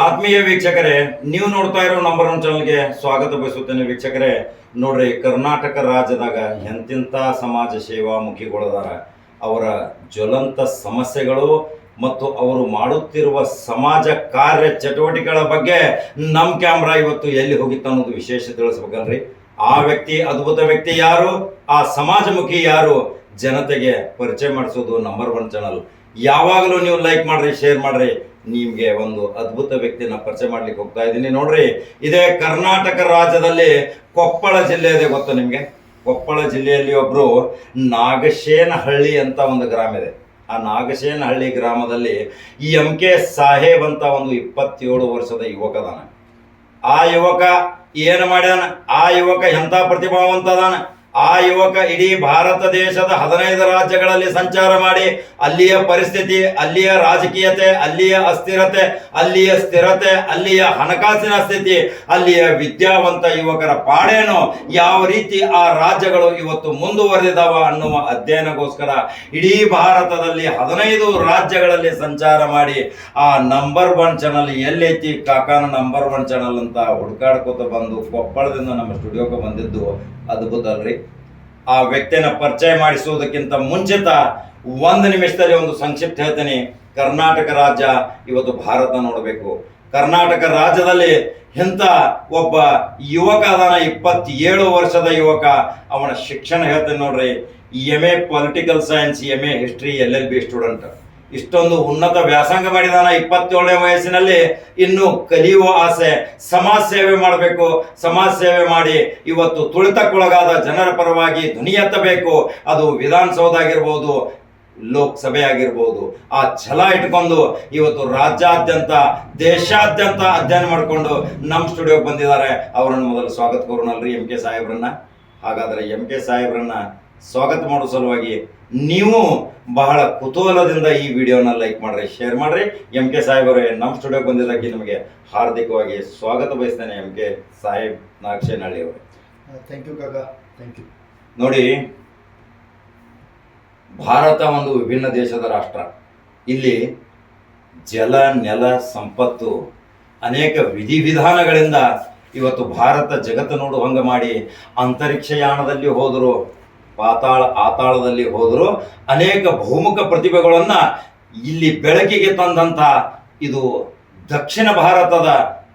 ಆತ್ಮೀಯ ವೀಕ್ಷಕರೇ, ನೀವು ನೋಡ್ತಾ ಇರೋ ನಂಬರ್ ಒನ್ ಚಾನಲ್ಗೆ ಸ್ವಾಗತ ಬಯಸುತ್ತೇನೆ ವೀಕ್ಷಕರೇ. ನೋಡ್ರಿ, ಕರ್ನಾಟಕ ರಾಜ್ಯದಾಗ ಎಂತಿಂಥ ಸಮಾಜ ಸೇವಾ ಮುಖಿಗೊಳದಾರ. ಅವರ ಜ್ವಲಂತ ಸಮಸ್ಯೆಗಳು ಮತ್ತು ಅವರು ಮಾಡುತ್ತಿರುವ ಸಮಾಜ ಕಾರ್ಯ ಚಟುವಟಿಕೆಗಳ ಬಗ್ಗೆ ನಮ್ಮ ಕ್ಯಾಮ್ರಾ ಇವತ್ತು ಎಲ್ಲಿ ಹೋಗಿತ್ತು ಅನ್ನೋದು ವಿಶೇಷ ತಿಳಿಸ್ಬೇಕಲ್ರಿ. ಆ ವ್ಯಕ್ತಿ, ಅದ್ಭುತ ವ್ಯಕ್ತಿ ಯಾರು? ಆ ಸಮಾಜಮುಖಿ ಯಾರು? ಜನತೆಗೆ ಪರಿಚಯ ಮಾಡಿಸೋದು ನಂಬರ್ ಒನ್ ಚಾನಲ್ ಯಾವಾಗಲೂ ನೀವು ಲೈಕ್ ಮಾಡ್ರಿ ಶೇರ್ ಮಾಡ್ರಿ. ನಿಮ್ಗೆ ಒಂದು ಅದ್ಭುತ ವ್ಯಕ್ತಿನ ಪರಿಚಯ ಮಾಡ್ಲಿಕ್ಕೆ ಹೋಗ್ತಾ ಇದ್ದೀನಿ. ನೋಡ್ರಿ, ಇದೇ ಕರ್ನಾಟಕ ರಾಜ್ಯದಲ್ಲಿ ಕೊಪ್ಪಳ ಜಿಲ್ಲೆ ಇದೆ ಗೊತ್ತು ನಿಮಗೆ? ಕೊಪ್ಪಳ ಜಿಲ್ಲೆಯಲ್ಲಿ ಒಬ್ರು ನಾಗಶೇನಹಳ್ಳಿ ಅಂತ ಒಂದು ಗ್ರಾಮ ಇದೆ. ಆ ನಾಗಶೇನಹಳ್ಳಿ ಗ್ರಾಮದಲ್ಲಿ ಈ ಎಂ ಕೆ ಸಾಹೇಬ್ ಅಂತ ಒಂದು ಇಪ್ಪತ್ತೇಳು ವರ್ಷದ ಯುವಕ ಅದಾನ. ಆ ಯುವಕ ಏನು ಮಾಡ್ಯಾನ? ಆ ಯುವಕ ಎಂಥ ಪ್ರತಿಭಾವಂತ ಆ ಯುವಕ ಇಡೀ ಭಾರತ ದೇಶದ ಹದಿನೈದು ರಾಜ್ಯಗಳಲ್ಲಿ ಸಂಚಾರ ಮಾಡಿ, ಅಲ್ಲಿಯ ಪರಿಸ್ಥಿತಿ, ಅಲ್ಲಿಯ ರಾಜಕೀಯತೆ, ಅಲ್ಲಿಯ ಅಸ್ಥಿರತೆ, ಅಲ್ಲಿಯ ಸ್ಥಿರತೆ, ಅಲ್ಲಿಯ ಹಣಕಾಸಿನ ಸ್ಥಿತಿ, ಅಲ್ಲಿಯ ವಿದ್ಯಾವಂತ ಯುವಕರ ಪಾಡೇನು, ಯಾವ ರೀತಿ ಆ ರಾಜ್ಯಗಳು ಇವತ್ತು ಮುಂದುವರೆದಿದ್ದಾವ ಅನ್ನುವ ಅಧ್ಯಯನಗೋಸ್ಕರ ಇಡೀ ಭಾರತದಲ್ಲಿ ಹದಿನೈದು ರಾಜ್ಯಗಳಲ್ಲಿ ಸಂಚಾರ ಮಾಡಿ, ಆ ನಂಬರ್ ಒನ್ ಚಾನಲ್ ಎಲ್ಲೈತಿ, ಕಾಕಾನ ನಂಬರ್ ಒನ್ ಚಾನಲ್ ಅಂತ ಹುಡುಕಾಡ್ಕೋತ ಬಂದು ಕೊಪ್ಪಳದಿಂದ ನಮ್ಮ ಸ್ಟುಡಿಯೋಕ್ಕೆ ಬಂದಿದ್ದು ಅದ್ಭುತ ಅಲ್ರಿ ಆ ವ್ಯಕ್ತಿಯನ್ನ ಪರಿಚಯ ಮಾಡಿಸುವುದಕ್ಕಿಂತ ಮುಂಚಿತ ಒಂದು ನಿಮಿಷದಲ್ಲಿ ಒಂದು ಸಂಕ್ಷಿಪ್ತ ಹೇಳ್ತೇನೆ. ಕರ್ನಾಟಕ ರಾಜ್ಯ ಇವತ್ತು ಭಾರತ ನೋಡಬೇಕು. ಕರ್ನಾಟಕ ರಾಜ್ಯದಲ್ಲಿ ಇಂಥ ಒಬ್ಬ ಯುವಕ ಅದಾನ, ಇಪ್ಪತ್ತೇಳು ವರ್ಷದ ಯುವಕ. ಅವನ ಶಿಕ್ಷಣ ಹೇಳ್ತೇನೆ ನೋಡ್ರಿ. M A political science M A history L L B student ಇಷ್ಟೊಂದು ಉನ್ನತ ವ್ಯಾಸಂಗ ಮಾಡಿದಾನ ಇಪ್ಪತ್ತೇಳನೇ ವಯಸ್ಸಿನಲ್ಲಿ ಇನ್ನು ಕಲಿಯುವ ಆಸೆ ಸಮಾಜ ಸೇವೆ ಮಾಡಬೇಕು. ಸಮಾಜ ಸೇವೆ ಮಾಡಿ ಇವತ್ತು ತುಳಿತಕ್ಕೊಳಗಾದ ಜನರ ಪರವಾಗಿ ಧ್ವನಿ ಎತ್ತಬೇಕು. ಅದು ವಿಧಾನಸೌಧ ಆಗಿರ್ಬೋದು ಲೋಕಸಭೆ ಆಗಿರ್ಬೋದು ಆ ಛಲ ಇಟ್ಕೊಂಡು ಇವತ್ತು ರಾಜ್ಯಾದ್ಯಂತ, ದೇಶಾದ್ಯಂತ ಅಧ್ಯಯನ ಮಾಡಿಕೊಂಡು ನಮ್ಮ ಸ್ಟುಡಿಯೋಗೆ ಬಂದಿದ್ದಾರೆ. ಅವರನ್ನು ಮೊದಲು ಸ್ವಾಗತ ಕೋರೋಣಲ್ರಿ ಎಂ ಕೆ ಸಾಹೇಬ್ರನ್ನ. ಹಾಗಾದರೆ ಎಂ ಕೆ ಸಾಹೇಬ್ರನ್ನ ಸ್ವಾಗತ ಮಾಡೋ ಸಲುವಾಗಿ ನೀವು ಬಹಳ ಕುತೂಹಲದಿಂದ ಈ ವಿಡಿಯೋನ ಲೈಕ್ ಮಾಡ್ರಿ ಶೇರ್ ಮಾಡ್ರಿ. ಎಂ ಕೆ ಸಾಹೇಬರೇ ನಮ್ಮ ಸ್ಟುಡಿಯೋಗೆ ಬಂದಿದ್ದಕ್ಕೆ ನಿಮಗೆ ಹಾರ್ದಿಕವಾಗಿ ಸ್ವಾಗತ ಬಯಸ್ತೇನೆ ಎಂ ಕೆ ಸಾಹೇಬ್ ನಾಗಶೇನಹಳ್ಳಿ ಅವರು. ಥ್ಯಾಂಕ್ ಯು ಕಾಕಾ ಥ್ಯಾಂಕ್ ಯು ನೋಡಿ ಭಾರತ ಒಂದು ವಿಭಿನ್ನ ದೇಶದ ರಾಷ್ಟ್ರ. ಇಲ್ಲಿ ಜಲ ನೆಲ ಸಂಪತ್ತು ಅನೇಕ ವಿಧಿವಿಧಾನಗಳಿಂದ ಇವತ್ತು ಭಾರತ ಜಗತ್ತು ನೋಡುವಂಗ ಮಾಡಿ ಅಂತರಿಕ್ಷಯಾನದಲ್ಲಿ ಹೋದರು ಪಾತಾಳ, ಆತಾಳದಲ್ಲಿ ಹೋದರು ಅನೇಕ ಬಹುಮುಖ ಪ್ರತಿಭೆಗಳನ್ನು ಇಲ್ಲಿ ಬೆಳಕಿಗೆ ತಂದಂತ ಇದು ದಕ್ಷಿಣ ಭಾರತದ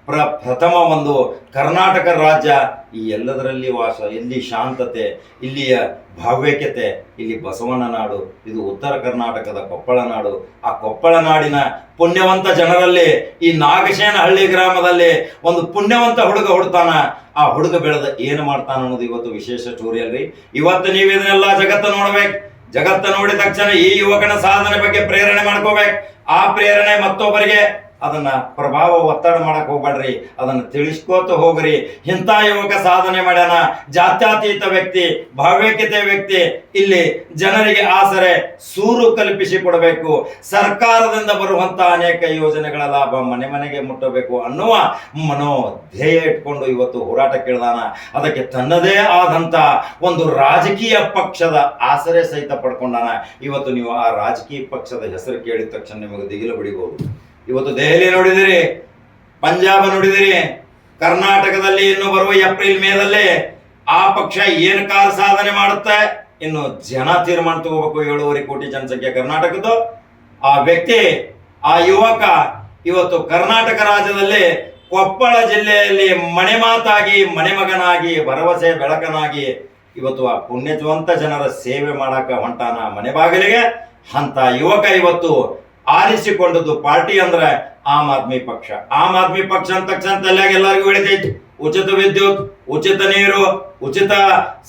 ಪ್ರ, ಪ್ರಥಮ ಒಂದು ಕರ್ನಾಟಕ ರಾಜ್ಯ ಈ ಎಲ್ಲದರಲ್ಲಿ ವಾಸ, ಇಲ್ಲಿ ಶಾಂತತೆ, ಇಲ್ಲಿಯ ಭಾವ್ಯಕತೆ, ಇಲ್ಲಿ ಬಸವನ ನಾಡು, ಇದು ಉತ್ತರ ಕರ್ನಾಟಕದ ಕೊಪ್ಪಳ ನಾಡು. ಆ ಕೊಪ್ಪಳ ನಾಡಿನ ಪುಣ್ಯವಂತ ಜನರಲ್ಲಿ ಈ ನಾಗಶೇನ ಹಳ್ಳಿ ಗ್ರಾಮದಲ್ಲಿ ಒಂದು ಪುಣ್ಯವಂತ ಹುಡುಗ ಹುಡ್ತಾನ. ಆ ಹುಡುಗ ಬೆಳೆದ ಏನು ಮಾಡ್ತಾನ ಅನ್ನೋದು ಇವತ್ತು ವಿಶೇಷ ಸ್ಟೋರಿ ಅಲ್ರಿ? ಇವತ್ತು ನೀವು ಇದನ್ನೆಲ್ಲ ಜಗತ್ತ ನೋಡ್ಬೇಕು. ಜಗತ್ತ ನೋಡಿದ ತಕ್ಷಣ ಈ ಯುವಕನ ಸಾಧನೆ ಬಗ್ಗೆ ಪ್ರೇರಣೆ ಮಾಡ್ಕೋಬೇಕು. ಆ ಪ್ರೇರಣೆ ಮತ್ತೊಬ್ಬರಿಗೆ ಅದನ್ನ ಪ್ರಭಾವ ಒತ್ತಡ ಮಾಡಕ್ಕೆ ಹೋಗ್ಬೇಡ್ರಿ. ಅದನ್ನ ತಿಳಿಸ್ಕೋತ ಹೋಗ್ರಿ. ಇಂಥ ಯುವಕ ಸಾಧನೆ ಮಾಡ್ಯಾನ. ಜಾತ್ಯತೀತ ವ್ಯಕ್ತಿ, ಭಾವ್ಯಕತೆ ವ್ಯಕ್ತಿ. ಇಲ್ಲಿ ಜನರಿಗೆ ಆಸರೆ ಸೂರು ಕಲ್ಪಿಸಿ ಕೊಡಬೇಕು. ಸರ್ಕಾರದಿಂದ ಬರುವಂತ ಅನೇಕ ಯೋಜನೆಗಳ ಲಾಭ ಮನೆ ಮನೆಗೆ ಮುಟ್ಟಬೇಕು ಅನ್ನುವ ಮನೋ ಧ್ಯೇಯ ಇಟ್ಕೊಂಡು ಇವತ್ತು ಹೋರಾಟ ಕೇಳ್ದಾನ. ಅದಕ್ಕೆ ತನ್ನದೇ ಆದಂತ ಒಂದು ರಾಜಕೀಯ ಪಕ್ಷದ ಆಸರೆ ಸಹಿತ ಪಡ್ಕೊಂಡಾನ. ಇವತ್ತು ನೀವು ಆ ರಾಜಕೀಯ ಪಕ್ಷದ ಹೆಸರು ಕೇಳಿದ ತಕ್ಷಣ ನಿಮಗೆ ದಿಗಿಲು ಬಿಡಿಬಹುದು. ಇವತ್ತು ದೆಹಲಿ ನೋಡಿದಿರಿ, ಪಂಜಾಬ್ ನೋಡಿದಿರಿ, ಕರ್ನಾಟಕದಲ್ಲಿ ಇನ್ನು ಬರುವ ಏಪ್ರಿಲ್ ಮೇದಲ್ಲೇ ಆ ಪಕ್ಷ ಏನು ಕಾಲ ಸಾಧನೆ ಮಾಡುತ್ತೆ, ಇನ್ನು ಜನ ತೀರ್ಮಾನ ತಗೋಬೇಕು ಏಳೂವರೆ ಕೋಟಿ ಜನಸಂಖ್ಯೆ ಕರ್ನಾಟಕದ್ದು. ಆ ವ್ಯಕ್ತಿ, ಆ ಯುವಕ ಇವತ್ತು ಕರ್ನಾಟಕ ರಾಜ್ಯದಲ್ಲಿ ಕೊಪ್ಪಳ ಜಿಲ್ಲೆಯಲ್ಲಿ ಮನೆ ಮಾತಾಗಿ, ಮನೆ ಮಗನಾಗಿ, ಭರವಸೆ, ಬೆಳಕನಾಗಿ ಇವತ್ತು ಆ ಪುಣ್ಯಜವಂತ ಜನರ ಸೇವೆ ಮಾಡಾಕ ಹೊಂಟಾನ ಮನೆ ಬಾಗಿಲಿಗೆ. ಅಂತ ಯುವಕ ಇವತ್ತು ಆರಿಸಿಕೊಂಡದ್ದು ಪಾರ್ಟಿ ಅಂದ್ರೆ ಆಮ್ ಆದ್ಮಿ ಪಕ್ಷ. ಆಮ್ ಆದ್ಮಿ ಪಕ್ಷ ಅಂದ ತಕ್ಷಣ ತಲೆಯಾಗ ಎಲ್ಲರಿಗೂ ಉಳಿತೈತಿ ಉಚಿತ ವಿದ್ಯುತ್, ಉಚಿತ ನೀರು, ಉಚಿತ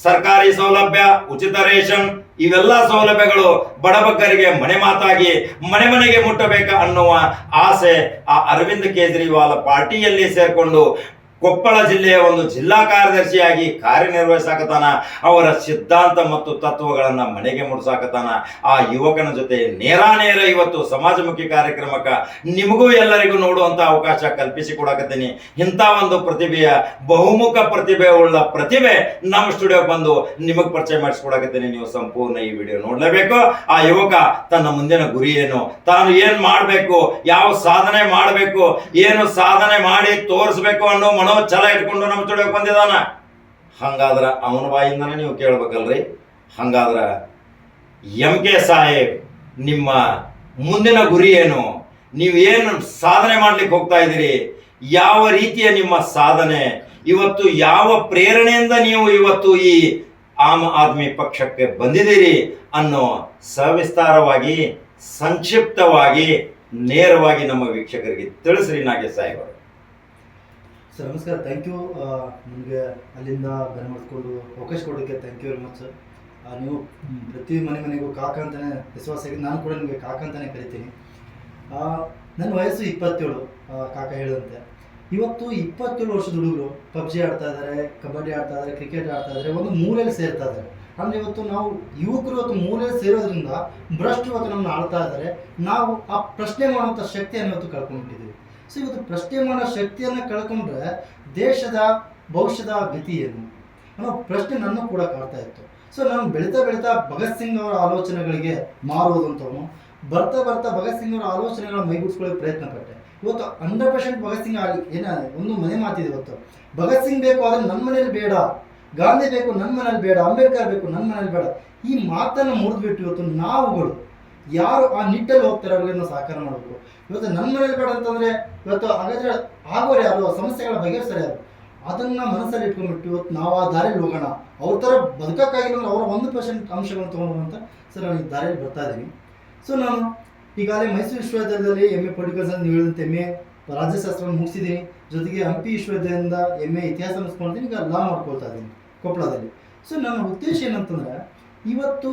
ಸರ್ಕಾರಿ ಸೌಲಭ್ಯ, ಉಚಿತ ರೇಷನ್, ಇವೆಲ್ಲ ಸೌಲಭ್ಯಗಳು ಬಡಬಗ್ಗರಿಗೆ ಮನೆ ಮಾತಾಗಿ ಮನೆ ಮನೆಗೆ ಮುಟ್ಟಬೇಕ ಅನ್ನುವ ಆಸೆ ಆ ಅರವಿಂದ್ ಕೇಜ್ರಿವಾಲ್ ಪಾರ್ಟಿಯಲ್ಲಿ ಸೇರ್ಕೊಂಡು ಕೊಪ್ಪಳ ಜಿಲ್ಲೆಯ ಒಂದು ಜಿಲ್ಲಾ ಕಾರ್ಯದರ್ಶಿಯಾಗಿ ಕಾರ್ಯನಿರ್ವಹಿಸಾಕತಾನ ಅವರ ಸಿದ್ಧಾಂತ ಮತ್ತು ತತ್ವಗಳನ್ನ ಮನೆಗೆ ಮುಡ್ಸಾಕತಾನ ಆ ಯುವಕನ ಜೊತೆ ನೇರಾನೇರ ಇವತ್ತು ಸಮಾಜಮುಖಿ ಕಾರ್ಯಕ್ರಮಕ್ಕೆ ನಿಮಗೂ ಎಲ್ಲರಿಗೂ ನೋಡುವಂತ ಅವಕಾಶ ಕಲ್ಪಿಸಿ ಕೊಡಾಕತ್ತೀನಿ. ಇಂಥ ಒಂದು ಪ್ರತಿಭೆಯ, ಬಹುಮುಖ ಪ್ರತಿಭೆ ಉಳ್ಳ ಪ್ರತಿಭೆ ನಮ್ಮ ಸ್ಟುಡಿಯೋ ಬಂದು ನಿಮಗೆ ಪರಿಚಯ ಮಾಡಿಸ್ಕೊಡಾಕತ್ತೀನಿ. ನೀವು ಸಂಪೂರ್ಣ ಈ ವಿಡಿಯೋ ನೋಡಲೇಬೇಕು. ಆ ಯುವಕ ತನ್ನ ಮುಂದಿನ ಗುರಿ ಏನು, ತಾನು ಏನ್ ಮಾಡಬೇಕು, ಯಾವ ಸಾಧನೆ ಮಾಡಬೇಕು, ಏನು ಸಾಧನೆ ಮಾಡಿ ತೋರಿಸ್ಬೇಕು ಅನ್ನೋ ಮನೋಚ್ಛಲ ಇಟ್ಕೊಂಡು ನಮ್ಮ ತೊಡಕ್ ಬಂದಿದಾನ ಹಂಗಾದ್ರೆ ಅವನ ಬಾಯಿಂದನೇ ನೀವು ಕೇಳ್ಬೇಕಲ್ರಿ. ಹಂಗಾದ್ರೆ ಎಂ ಕೆ ಸಾಹೇಬ್, ನಿಮ್ಮ ಮುಂದಿನ ಗುರಿ ಏನು? ನೀವು ಏನು ಸಾಧನೆ ಮಾಡ್ಲಿಕ್ಕೆ ಹೋಗ್ತಾ ಇದ್ದೀರಿ? ಯಾವ ರೀತಿಯ ನಿಮ್ಮ ಸಾಧನೆ? ಇವತ್ತು ಯಾವ ಪ್ರೇರಣೆಯಿಂದ ನೀವು ಇವತ್ತು ಈ ಆಮ್ ಆದ್ಮಿ ಪಕ್ಷಕ್ಕೆ ಬಂದಿದ್ದೀರಿ ಅನ್ನೋ ಸವಿಸ್ತಾರವಾಗಿ, ಸಂಕ್ಷಿಪ್ತವಾಗಿ, ನೇರವಾಗಿ ನಮ್ಮ ವೀಕ್ಷಕರಿಗೆ ತಿಳಿಸ್ರಿ ನಾಗೇಶ್ ಸಾಹೇಬ್ ಅವರು. ಸರ್ ನಮಸ್ಕಾರ. ಥ್ಯಾಂಕ್ ಯು ನಿಮಗೆ ಅಲ್ಲಿಂದ ಬೆನ್ಮಾಡ್ಕೊಂಡು ಅವಕಾಶ ಕೊಡೋಕ್ಕೆ thank you very much sir ನೀವು ಪ್ರತಿ ಮನೆ ಮನೆಗೂ ಕಾಕ ಅಂತಾನೆ ವಿಶ್ವಾಸ ನಾನು ಕೂಡ ನಿಮಗೆ ಕಾಕ ಅಂತಾನೆ ಕರಿತೀನಿ. ಆ, ನನ್ನ ವಯಸ್ಸು ಇಪ್ಪತ್ತೇಳು ಕಾಕ ಹೇಳಿದಂತೆ. ಇವತ್ತು ಇಪ್ಪತ್ತೇಳು ವರ್ಷದ ಹುಡುಗರು ಪಬ್ಜಿ ಆಡ್ತಾ ಇದ್ದಾರೆ ಕಬಡ್ಡಿ ಆಡ್ತಾ ಇದ್ದಾರೆ ಕ್ರಿಕೆಟ್ ಆಡ್ತಾ ಇದ್ದಾರೆ ಒಂದು ಮೂಲೆಯಲ್ಲಿ ಸೇರ್ತಾ ಇದ್ದಾರೆ ಅಂದರೆ ಇವತ್ತು ನಾವು ಯುವಕರು ಇವತ್ತು ಮೂಲೆಯಲ್ಲಿ ಸೇರೋದ್ರಿಂದ ಭ್ರಷ್ಟು ಇವತ್ತು ನಮ್ಮನ್ನ ಆಳ್ತಾ ಇದ್ದಾರೆ ನಾವು ಆ ಪ್ರಶ್ನೆ ಮಾಡುವಂಥ ಶಕ್ತಿಯನ್ನು ಇವತ್ತು ಕಳ್ಕೊಂಡ್ಬಿಟ್ಟಿದ್ದೀವಿ. ಸೊ ಇವತ್ತು ಪ್ರಶ್ನೆ ಮಾಡೋ ಶಕ್ತಿಯನ್ನು ಕಳ್ಕೊಂಡ್ರೆ ದೇಶದ ಭವಿಷ್ಯದ ಗತಿ ಏನು? ಅನ್ನೋ ಪ್ರಶ್ನೆ ನನ್ನ ಕೂಡ ಕಾಡ್ತಾ ಇತ್ತು. ಸೊ ನಾನು ಬೆಳೀತಾ ಬೆಳೀತಾ ಭಗತ್ ಸಿಂಗ್ ಅವರ ಆಲೋಚನೆಗಳಿಗೆ ಮಾರುವುದಂತವನು ಬರ್ತಾ ಬರ್ತಾ ಭಗತ್ ಸಿಂಗ್ ಅವರ ಆಲೋಚನೆಗಳ ಮೈಗೂಡಿಸ್ಕೊಳ್ಳೋಕೆ ಪ್ರಯತ್ನ ಪಟ್ಟೆ. ಇವತ್ತು ಹಂಡ್ರೆಡ್ ಪರ್ಸೆಂಟ್ ಭಗತ್ ಸಿಂಗ್ ಆಗಿ ಏನ ಒಂದು ಮನೆ ಮಾತಿದೆ ಇವತ್ತು. ಭಗತ್ ಸಿಂಗ್ ಬೇಕು ಆದರೆ ನನ್ನ ಮನೇಲಿ ಬೇಡ. ಗಾಂಧಿ ಬೇಕು ನನ್ನ ಮನೇಲಿ ಬೇಡ. ಅಂಬೇಡ್ಕರ್ ಬೇಕು ನನ್ನ ಮನೇಲಿ ಬೇಡ. ಈ ಮಾತನ್ನು ಮುರಿದ್ಬಿಟ್ಟು ಇವತ್ತು ನಾವುಗಳು ಯಾರು ಆ ನಿಟ್ಟಲ್ಲಿ ಹೋಗ್ತಾರೆ ಅವ್ರಿಗೆ ಸಹಕಾರ ಮಾಡಬೇಕು. ಇವತ್ತು ನಮ್ಮ ಮನೇಲಿ ಬೇಡ ಅಂತಂದ್ರೆ ಇವತ್ತು ಹಾಗಾದ್ರೆ ಆಗೋರು ಯಾರು? ಸಮಸ್ಯೆಗಳ ಬಗೆಹರಿಸ್ತಾರೆ ಯಾರು? ಅದನ್ನ ಮನಸ್ಸಲ್ಲಿ ಇಟ್ಕೊಂಡ್ಬಿಟ್ಟು ಇವತ್ತು ನಾವು ಆ ದಾರಿಯಲ್ಲಿ ಹೋಗೋಣ. ಅವ್ರ ಥರ ಬದುಕಕ್ಕಾಗಿಲ್ಲ ಅವರ ಒಂದು ಪರ್ಸೆಂಟ್ ಅಂಶಗಳನ್ನು ತೊಗೊಂಡು ಅಂತ ಸರ್ ನಾನು ಈ ದಾರಿಯಲ್ಲಿ ಬರ್ತಾ ಇದ್ದೀನಿ. ಸೊ ನಾನು ಈಗಾಗಲೇ ಮೈಸೂರು ವಿಶ್ವವಿದ್ಯಾಲಯದಲ್ಲಿ ಎಂ ಎ ಪೊಲಿಟಿಕಲ್ ಸೈನ್ಸ್ ನೀವು ಹೇಳಿದಂತೆ ಎಂ ಎ ರಾಜ್ಯಶಾಸ್ತ್ರವನ್ನು ಮುಗಿಸಿದ್ದೀನಿ. ಜೊತೆಗೆ ಹಂಪಿ ವಿಶ್ವವಿದ್ಯಾಲಯದಿಂದ ಎಂ ಎ ಇತಿಹಾಸ ಮುಗಿಸ್ಕೊಂಡಿದ್ದೀನಿ ಈಗ ಲಾ ಮಾಡ್ಕೊಳ್ತಾ ಇದ್ದೀನಿ ಕೊಪ್ಪಳದಲ್ಲಿ ಸೊ ನನ್ನ ಉದ್ದೇಶ ಏನಂತಂದ್ರೆ ಇವತ್ತು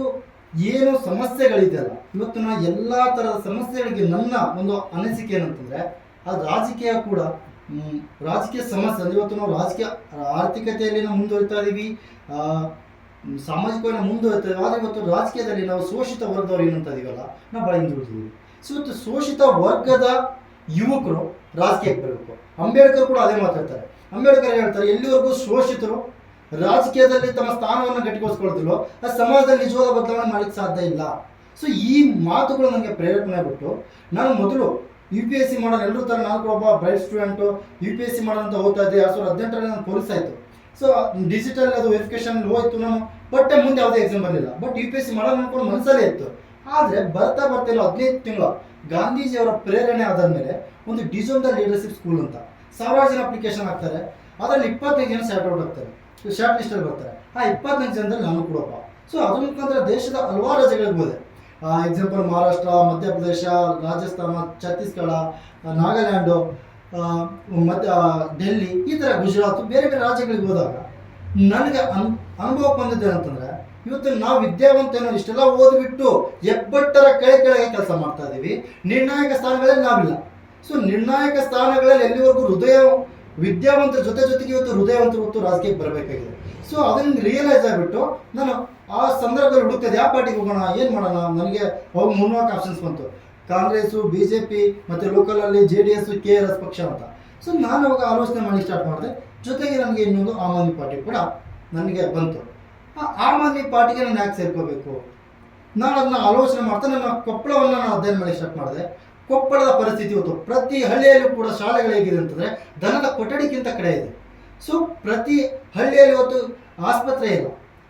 ಏನು ಸಮಸ್ಯೆಗಳಿದೆಯಲ್ಲ ಇವತ್ತು ನಾ ಎಲ್ಲ ಥರದ ಸಮಸ್ಯೆಗಳಿಗೆ ನನ್ನ ಒಂದು ಅನಿಸಿಕೆ ಏನಂತಂದ್ರೆ, ಆ ರಾಜಕೀಯ ಕೂಡ ರಾಜಕೀಯ ಸಮಸ್ಯೆ ಅಂದ್ರೆ ಇವತ್ತು ನಾವು ರಾಜಕೀಯ ಆರ್ಥಿಕತೆಯಲ್ಲಿ ನಾವು ಮುಂದುವರಿತಾ ಇದ್ದೀವಿ ಸಾಮಾಜಿಕವಾಗಿ ನಾವು ಮುಂದುವರಿತಾ ಇದ್ದೀವಿ ಆದರೆ ಇವತ್ತು ರಾಜಕೀಯದಲ್ಲಿ ನಾವು ಶೋಷಿತ ವರ್ಗದವ್ರು ಏನಂತ ಇದೀವಲ್ಲ, ನಾವು ಭಾಳ ಹಿಂದುಳಿದಿದ್ದೀವಿ ಸೊ ಇವತ್ತು ಶೋಷಿತ ವರ್ಗದ ಯುವಕರು ರಾಜಕೀಯಕ್ಕೆ ಬರಬೇಕು. ಅಂಬೇಡ್ಕರ್ ಕೂಡ ಅದೇ ಮಾತಾಡ್ತಾರೆ. ಅಂಬೇಡ್ಕರ್ ಹೇಳ್ತಾರೆ, ಎಲ್ಲಿವರೆಗೂ ಶೋಷಿತರು ರಾಜಕೀಯದಲ್ಲಿ ತಮ್ಮ ಸ್ಥಾನವನ್ನು ಗಟ್ಟಿಗೊಳಿಸ್ಕೊಳ್ತಿಲ್ವೋ, ಆ ಸಮಾಜದಲ್ಲಿ ನಿಜವಾದ ಬದಲಾವಣೆ ಮಾಡಲಿಕ್ಕೆ ಸಾಧ್ಯ ಇಲ್ಲ. ಸೊ ಈ ಮಾತುಗಳು ನನಗೆ ಪ್ರೇರೇಪಣೆ ಬಿಟ್ಟು ನಾನು ಮೊದಲು ಯು ಪಿ ಎಸ್ ಸಿ ಮಾಡೋರು ಎಲ್ಲರೂ ಥರ ನಾಲ್ಕು ಒಬ್ಬ bright student U P S C ಮಾಡೋಣ ಅಂತ ಓದ್ತಾ ಇದ್ದೆ. ಎರಡು ಸಾವಿರದ ಹದಿನೆಂಟರಲ್ಲಿ ನಾನು ಪೊಲೀಸ್ ಆಯಿತು. ಸೊ ಡಿಜಿಟಲ್ ಅದು ವೆರಿಫಿಕೇಶನ್ ಹೋಯ್ತು ನಾನು ಬಟ್ ಮುಂದೆ ಯಾವುದೇ ಎಕ್ಸಾಮ್ ಬರಲಿಲ್ಲ. But U P S C ಮಾಡೋಣ ಅನ್ಕೊಂಡು ಮನಸ್ಸಲ್ಲೇ ಇತ್ತು. ಆದರೆ ಬರ್ತಾ ಬರ್ತಾ ಇಲ್ಲ ಹದಿನೈದು ತಿಂಗಳು ಗಾಂಧೀಜಿಯವರ ಪ್ರೇರಣೆ ಆದ ಮೇಲೆ ಒಂದು ಡಿಜೋನ್ ದ ಲೀಡರ್ಶಿಪ್ ಸ್ಕೂಲ್ ಅಂತ, ಸಾವಿರಾರು ಜನ ಅಪ್ಲಿಕೇಶನ್ ಹಾಕ್ತಾರೆ. ಅದರಲ್ಲಿ ಇಪ್ಪತ್ತೈದು ಜನ ಸೆಟ್ ಔಟ್ ಆಗ್ತಾರೆ. ಶಾರ್ಟ್ ಲಿಸ್ಟಲ್ಲಿ ಬರ್ತಾರೆ ಆ ಇಪ್ಪತ್ತೈದು ಜನದಲ್ಲಿ ನಾನು ಕೂಡ ಒಬ್ಬ ಸೊ ಅದ್ರ ಮುಖಾಂತರ ದೇಶದ ಹಲವಾರು ರಾಜ್ಯಗಳಿಗೆ ಹೋದೆ. ಎಕ್ಸಾಂಪಲ್ ಮಹಾರಾಷ್ಟ್ರ, ಮಧ್ಯಪ್ರದೇಶ, ರಾಜಸ್ಥಾನ, ಛತ್ತೀಸ್ಗಢ ನಾಗಾಲ್ಯಾಂಡು ಮಧ್ಯ ಡೆಲ್ಲಿ, ಈ ಥರ ಗುಜರಾತ್, ಬೇರೆ ಬೇರೆ ರಾಜ್ಯಗಳಿಗೆ ಹೋದಾಗ ನನಗೆ ಅನ್ ಅನುಭವ ಬಂದಿದೆ ಅಂತಂದರೆ ಇವತ್ತು ನಾವು ವಿದ್ಯಾವಂತ ಇಷ್ಟೆಲ್ಲ ಓದ್ಬಿಟ್ಟು ಎಬ್ಬಟ್ಟರ ಕೆಳ ಕೆಳಗೆ ಕೆಲಸ ಮಾಡ್ತಾ ಇದ್ದೀವಿ ನಿರ್ಣಾಯಕ ಸ್ಥಾನಗಳಲ್ಲಿ ನಾವಿಲ್ಲ. ಸೊ ನಿರ್ಣಾಯಕ ಸ್ಥಾನಗಳಲ್ಲಿ ಎಲ್ಲಿವರೆಗೂ ಹೃದಯ ವಿದ್ಯಾವಂತರ ಜೊತೆ ಜೊತೆಗೆ ಇವತ್ತು ಹೃದಯವಂತರು ಮತ್ತು ರಾಜಕೀಯಕ್ಕೆ ಬರಬೇಕಾಗಿದೆ. ಸೊ ಅದನ್ನು ರಿಯಲೈಸ್ ಆಗಿಬಿಟ್ಟು ನಾನು ಆ ಸಂದರ್ಭದಲ್ಲಿ ಹುಡುಕ್ತದೆ ಯಾವ ಪಾರ್ಟಿಗೆ ಹೋಗೋಣ, ಏನು ಮಾಡೋಣ? ನನಗೆ ಅವಾಗ ಮೂರ್ನಾಲ್ಕು ಆಪ್ಷನ್ಸ್ ಬಂತು. ಕಾಂಗ್ರೆಸ್ಸು ಬಿ ಜೆ ಪಿ ಮತ್ತು ಲೋಕಲಲ್ಲಿ J D S K R S ಪಕ್ಷ ಅಂತ. ಸೊ ನಾನು ಅವಾಗ ಆಲೋಚನೆ ಮಾಡಿ ಸ್ಟಾರ್ಟ್ ಮಾಡಿದೆ. ಜೊತೆಗೆ ನನಗೆ ಇನ್ನೊಂದು ಆಮ್ ಆದ್ಮಿ ಪಾರ್ಟಿ ಕೂಡ ನನಗೆ ಬಂತು. ಆಮ್ ಆದ್ಮಿ ಪಾರ್ಟಿಗೆ ನಾನು ಯಾಕೆ ಸೇರ್ಕೋಬೇಕು? ನಾನು ಅದನ್ನ ಆಲೋಚನೆ ಮಾಡ್ತಾ ನನ್ನ ಕೊಪ್ಪಳವನ್ನು ನಾನು ಅಧ್ಯಯನ ಮಾಡಿ ಸ್ಟಾರ್ಟ್ ಮಾಡಿದೆ. ಕೊಪ್ಪಳದ ಪರಿಸ್ಥಿತಿ ಇವತ್ತು ಪ್ರತಿ ಹಳ್ಳಿಯಲ್ಲೂ ಕೂಡ ಶಾಲೆಗಳು ಹೇಗಿದೆ ಅಂತಂದರೆ ದನದ ಕೊಠಡಿಗಿಂತ ಕಡೆ ಇದೆ. ಸೊ ಪ್ರತಿ ಹಳ್ಳಿಯಲ್ಲಿ ಇವತ್ತು ಆಸ್ಪತ್ರೆ ಇಲ್ಲ.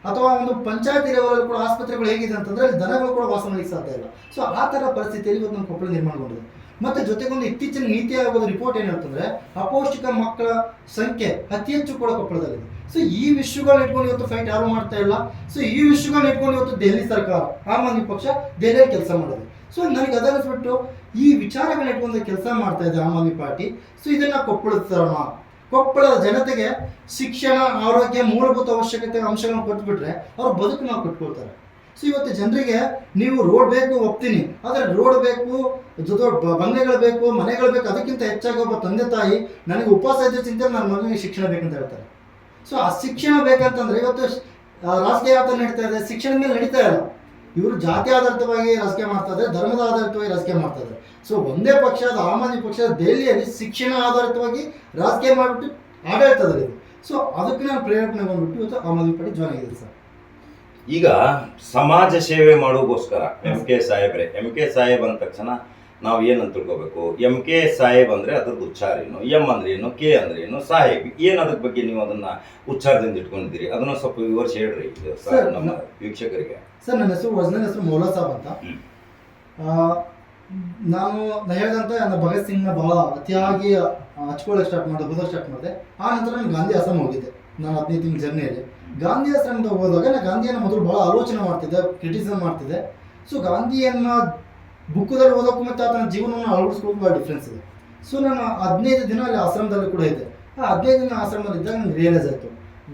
ಅಥವಾ ಒಂದು ಪಂಚಾಯತಿ ಲೆವೆಲಲ್ಲಿ ಕೂಡ ಆಸ್ಪತ್ರೆಗಳು ಹೇಗಿದೆ ಅಂತಂದರೆ ಅಲ್ಲಿ ದನಗಳು ಕೂಡ ವಾಸ ಮಾಡಲಿಕ್ಕೆ ಸಾಧ್ಯ ಇಲ್ಲ. ಸೊ ಆ ಥರ ಪರಿಸ್ಥಿತಿಯಲ್ಲಿ ಇವತ್ತು ನಮ್ಮ ಕೊಪ್ಪಳ ನಿರ್ಮಾಣಗೊಂಡಿದೆ ಮತ್ತು ಜೊತೆಗೊಂದು ಇತ್ತೀಚಿನ ನೀತಿ ಆಯೋಗದ ರಿಪೋರ್ಟ್ ಏನಂತಂದರೆ ಅಪೌಷ್ಟಿಕ ಮಕ್ಕಳ ಸಂಖ್ಯೆ ಅತಿ ಹೆಚ್ಚು ಕೂಡ ಕೊಪ್ಪಳದಲ್ಲಿದೆ. ಸೊ ಈ ವಿಷಯಗಳನ್ನ ಇಟ್ಕೊಂಡು ಇವತ್ತು ಫೈಟ್ ಯಾರು ಮಾಡ್ತಾ ಇಲ್ಲ. ಸೊ ಈ ವಿಷಯಗಳನ್ನ ಇಟ್ಕೊಂಡು ಇವತ್ತು ದೆಹಲಿ ಸರ್ಕಾರ, ಆಮ್ ಆದ್ಮಿ ಪಕ್ಷ ದೆಹಲಿಯಲ್ಲಿ ಕೆಲಸ ಮಾಡಿದೆ. ಸೊ ನನಗೆ ಅದನ್ನಿಸ್ಬಿಟ್ಟು ಈ ವಿಚಾರಗಳನ್ನ ಇಟ್ಕೊಂಡು ಕೆಲಸ ಮಾಡ್ತಾ ಇದೆ ಆಮ್ ಆದ್ಮಿ ಪಾರ್ಟಿ. ಸೊ ಇದನ್ನ ಕೊಪ್ಪಳದ ತರೋಣ ಕೊಪ್ಪಳದ ಜನತೆಗೆ ಶಿಕ್ಷಣ, ಆರೋಗ್ಯ ಮೂಲಭೂತ ಅವಶ್ಯಕತೆ ಅಂಶಗಳನ್ನು ಕೊಟ್ಬಿಟ್ರೆ ಅವ್ರ ಬದುಕು ನಾವು ಕಟ್ಕೊಳ್ತಾರೆ. ಸೊ ಇವತ್ತು ಜನರಿಗೆ ನೀವು ರೋಡ್ ಬೇಕು, ಒಪ್ತೀನಿ. ಆದರೆ ರೋಡ್ ಬೇಕು, ಜೊತೆ ಬಂಗಲೆಗಳು ಬೇಕು, ಮನೆಗಳು ಬೇಕು, ಅದಕ್ಕಿಂತ ಹೆಚ್ಚಾಗಿ ಒಬ್ಬ ತಂದೆ ತಾಯಿ ನನಗೆ ಉಪವಾಸ ಇದ್ದ ಚಿಂತೆ ನನ್ನ ಮಗನಿಗೆ ಶಿಕ್ಷಣ ಬೇಕಂತ ಹೇಳ್ತಾರೆ. ಸೊ ಆ ಶಿಕ್ಷಣ ಬೇಕಂತಂದ್ರೆ ಇವತ್ತು ರಾಜಕೀಯ ಯಾವ ನಡೀತಾ ಇದೆ ಶಿಕ್ಷಣ ಮೇಲೆ ನಡೀತಾ ಇಲ್ಲ. ಇವರು ಜಾತಿ ಆಧಾರಿತವಾಗಿ ರಾಜಕೀಯ ಮಾಡ್ತಾ ಇದ್ದಾರೆ, ಧರ್ಮದ ಆಧಾರಿತವಾಗಿ ರಾಜಕೀಯ ಮಾಡ್ತಾ ಇದ್ದಾರೆ. ಸೊ ಒಂದೇ ಪಕ್ಷದ, ಆಮ್ ಆದ್ಮಿ ಪಕ್ಷದ ದೆಹಲಿಯಲ್ಲಿ ಶಿಕ್ಷಣ ಆಧಾರಿತವಾಗಿ ರಾಜಕೀಯ ಮಾಡಿಬಿಟ್ಟು ಆಡಳಿತದಲ್ಲಿ ಸೊ ಅದಕ್ಕೆ ನಾನು ಪ್ರೇರಣೆ ಬಂದ್ಬಿಟ್ಟು ಇವತ್ತು ಆಮ್ ಆದ್ಮಿ ಪಾರ್ಟಿ ಜಾಯ್ನ್ ಆಗಿದೆ ಸರ್. ಈಗ ಸಮಾಜ ಸೇವೆ ಮಾಡೋಗೋಸ್ಕರ ಎಂ ಕೆ ಸಾಹೇಬ್ರೆ ಎಂ ಕೆ ಸಾಹೇಬ್ ಅಂದ ತಕ್ಷಣ ನಾವು ಏನಂತ ತಿಳ್ಕೋಬೇಕು? ಎಂ ಕೆ ಸಾಹೇಬ್ ಅಂದ್ರೆ ಅದ್ರದ್ದು ಉಚ್ಚಾರ ಏನು? ಎಂ ಅಂದ್ರೆ ಏನು? ಕೆ ಅಂದ್ರೆ ಏನು? ಸಾಹೇಬ್ ಏನು ಅದ್ರ ಬಗ್ಗೆ ನೀವು ಅದನ್ನ ಉಚ್ಚಾರದಿಂದ ಇಟ್ಕೊಂಡಿದ್ದೀರಿ? ಅದನ್ನ ಸ್ವಲ್ಪ ವಿವರಿಸಿ ಹೇಳ್ರಿ ಸರ್, ನಮ್ಮ ವೀಕ್ಷಕರಿಗೆ. ಸರ್ ನನ್ನ ಹೆಸರು ವಜನ ಹೆಸರು ಮೌಲಾ ಸಾಬ್ ಅಂತ. ನಾನು ಹೇಳಿದಂತ ಹೇಳಿದಂತೆ ನನ್ನ ಭಗತ್ ಸಿಂಗ್ನ ಬಹಳ ಅತಿಯಾಗಿ ಹಚ್ಕೊಳ್ಳೋಕೆ ಸ್ಟಾರ್ಟ್ ಮಾಡಿದೆ ಓದೋಕೆ ಸ್ಟಾರ್ಟ್ ಮಾಡಿದೆ. ಆ ನಂತರ ನಾನು ಗಾಂಧಿ ಆಶ್ರಮ ಹೋಗಿದ್ದೆ ನಾನು ಹದಿನೈದು ತಿಂಗಳ ಜರ್ನಿಯಲ್ಲಿ. ಗಾಂಧಿ ಆಶ್ರಮದ ಹೋದಾಗ ನಾನು ಗಾಂಧಿಯನ್ನು ಮೊದಲು ಬಹಳ ಆಲೋಚನೆ ಮಾಡ್ತಿದ್ದೆ ಕ್ರಿಟಿಸಮ್ ಮಾಡ್ತಿದ್ದೆ. ಸೊ ಗಾಂಧಿಯನ್ನ ಬುಕ್ಕದಲ್ಲಿ ಓದೋಕ್ಕೂ ಮತ್ತು ಆತನ ಜೀವನವನ್ನು ಅಳವಡಿಸ್ಕೊಳ್ಳೋಕೆ ಭಾಳ ಡಿಫ್ರೆನ್ಸ್ ಇದೆ. ಸೊ ನಾನು ಹದಿನೈದು ದಿನ ಅಲ್ಲಿ ಆಶ್ರಮದಲ್ಲಿ ಕೂಡ ಇದ್ದೆ. ಆ ಹದಿನೈದು ದಿನ ಆಶ್ರಮದಲ್ಲಿ ಇದ್ದಾಗ ನನಗೆ ರಿಯಲೈಸ್ ಆಯಿತು.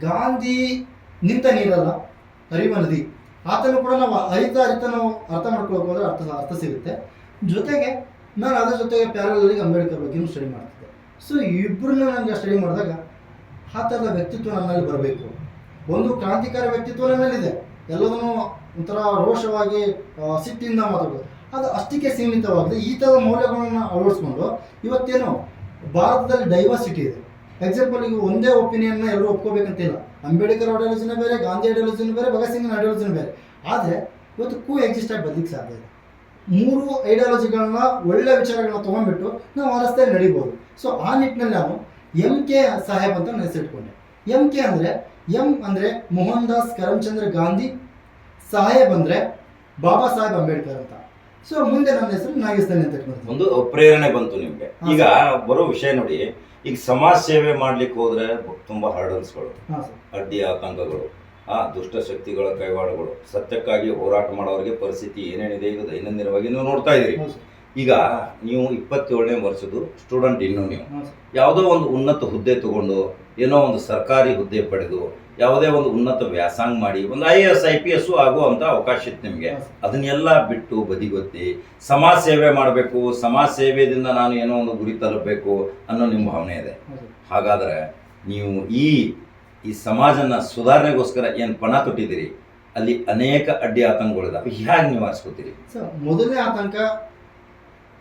ಗಾಂಧಿ ನಿಂತ ನೀರಲ್ಲ ಹರಿವ ನದಿ. ಆತನು ಕೂಡ ನಾವು ಅರಿತ ಅರಿತ ನಾವು ಅರ್ಥ ಮಾಡ್ಕೊಳ್ಬೇಕು ಅಂದರೆ ಅರ್ಥ ಅರ್ಥ ಸಿಗುತ್ತೆ. ಜೊತೆಗೆ ನಾನು ಅದರ ಜೊತೆಗೆ ಪ್ಯಾರಲಲ್ಲಿ ಅಂಬೇಡ್ಕರ್ ಬಗ್ಗೆ ಸ್ಟಡಿ ಮಾಡ್ತಿದ್ದೆ. ಸೊ ಇಬ್ಬರನ್ನ ನನಗೆ ಸ್ಟಡಿ ಮಾಡಿದಾಗ ಆ ಥರದ ವ್ಯಕ್ತಿತ್ವ ನನ್ನಲ್ಲಿ ಬರಬೇಕು. ಒಂದು ಕ್ರಾಂತಿಕಾರಿ ವ್ಯಕ್ತಿತ್ವ ನನ್ನಲ್ಲಿದೆ ಎಲ್ಲದನ್ನು ಒಂಥರ ರೋಷವಾಗಿ ಸಿಟ್ಟಿಂದ ಮಾತಾಡೋದು ಅದು ಅಷ್ಟಕ್ಕೆ ಸೀಮಿತವಾಗಿದೆ. ಈ ಥರದ ಮೌಲ್ಯಗಳನ್ನು ಅಳವಡಿಸ್ಕೊಂಡು ಇವತ್ತೇನು, ಭಾರತದಲ್ಲಿ ಡೈವರ್ಸಿಟಿ ಇದೆ. ಎಕ್ಸಾಂಪಲ್ ಈಗ ಒಂದೇ ಒಪಿನಿಯನ್ನ ಎಲ್ಲರೂ ಒಪ್ಕೋಬೇಕಂತಿಲ್ಲ. ಅಂಬೇಡ್ಕರ್ ಐಡಿಯಾಲಜಿನ ಬೇರೆ, ಗಾಂಧಿ ಐಡಿಯಾಲಜಿನ ಬೇರೆ ಭಗತ್ ಸಿಂಗ್ ಐಡಿಯಾಲಜಿನ ಬೇರೆ. ಆದರೆ ಇವತ್ತು ಕೂ ಎಕ್ಸಿಸ್ಟ್ ಆಗಿ ಬರ್ಲಿಕ್ಕೆ ಸಾಧ್ಯ ಇದೆ. ಮೂರು ಐಡಿಯಾಲಜಿಗಳನ್ನ ಒಳ್ಳೆ ವಿಚಾರಗಳನ್ನ ತೊಗೊಂಡ್ಬಿಟ್ಟು ನಾವು ಆ ರಸ್ತೆಯಲ್ಲಿ ನಡಿಬೋದು. ಸೊ ಆ ನಿಟ್ಟಿನಲ್ಲಿ ನಾನು ಎಂ ಕೆ ಸಾಹೇಬ್ ಅಂತ ನೆನೆಸಿಟ್ಕೊಂಡೆ ಎಂ ಕೆ ಅಂದರೆ ಎಂ ಅಂದರೆ ಮೋಹನ್ ದಾಸ್ ಕರಮ್ಚಂದ್ರ ಗಾಂಧಿ, ಸಾಹೇಬ್ ಅಂದರೆ ಬಾಬಾ ಸಾಹೇಬ್ ಅಂಬೇಡ್ಕರ್ ಅಂತ. ಸೊ ಮುಂದೆ ನನ್ನ ಹೆಸರು ನಾಗಿಸ್ತಾನೆ ಅಂತ ಒಂದು ಪ್ರೇರಣೆ ಬಂತು ನಿಮ್ಗೆ. ಈಗ ಬರೋ ವಿಷಯ ನೋಡಿ ಈಗ ಸಮಾಜ ಸೇವೆ ಮಾಡ್ಲಿಕ್ಕೆ ಹೋದ್ರೆ ತುಂಬಾ ಹರ್ಡಲ್ಸ್ಗಳು ಹಾಂ ಸರ್. ಅಡ್ಡಿ ಆತಂಕಗಳು ಆ ದುಷ್ಟ ಶಕ್ತಿಗಳ ಕೈವಾಡಗಳು ಸತ್ಯಕ್ಕಾಗಿ ಹೋರಾಟ ಮಾಡೋರಿಗೆ ಪರಿಸ್ಥಿತಿ ಏನೇನಿದೆ ಈಗ ದೈನಂದಿನವಾಗಿ ನೀವು ನೋಡ್ತಾ ಇದ್ದೀರಿ. ಹೌದು ಸರ್. ಈಗ ನೀವು ಇಪ್ಪತ್ತೇಳನೇ ವರ್ಷದ್ದು ಸ್ಟೂಡೆಂಟ್ ಇನ್ನೂ ನೀವು. ಯಾವುದೋ ಒಂದು ಉನ್ನತ ಹುದ್ದೆ ತಗೊಂಡು ಏನೋ ಒಂದು ಸರ್ಕಾರಿ ಹುದ್ದೆ ಪಡೆದು ಯಾವುದೇ ಒಂದು ಉನ್ನತ ವ್ಯಾಸಂಗ ಮಾಡಿ ಒಂದು I A S I P S ಆಗುವಂಥ ಅವಕಾಶ ಇತ್ತು ನಿಮಗೆ. ಅದನ್ನೆಲ್ಲ ಬಿಟ್ಟು ಬದಿಗೊತ್ತಿ ಸಮಾಜ ಸೇವೆ ಮಾಡಬೇಕು ಸಮಾಜ ಸೇವೆಯಿಂದ ನಾನು ಏನೋ ಒಂದು ಗುರಿ ತಲುಪಬೇಕು ಅನ್ನೋ ನಿಮ್ಮ ಭಾವನೆ ಇದೆ. ಹಾಗಾದ್ರೆ ನೀವು ಈ ಈ ಸಮಾಜನ ಸುಧಾರಣೆಗೋಸ್ಕರ ಏನು ಪಣ ತೊಟ್ಟಿದ್ದೀರಿ? ಅಲ್ಲಿ ಅನೇಕ ಅಡ್ಡಿ ಆತಂಕಗಳಿದೆ ಹೇಗೆ ನಿವಾರಿಸ್ಕೋತೀರಿ ಸರ್ ಮೊದಲನೇ ಆತಂಕ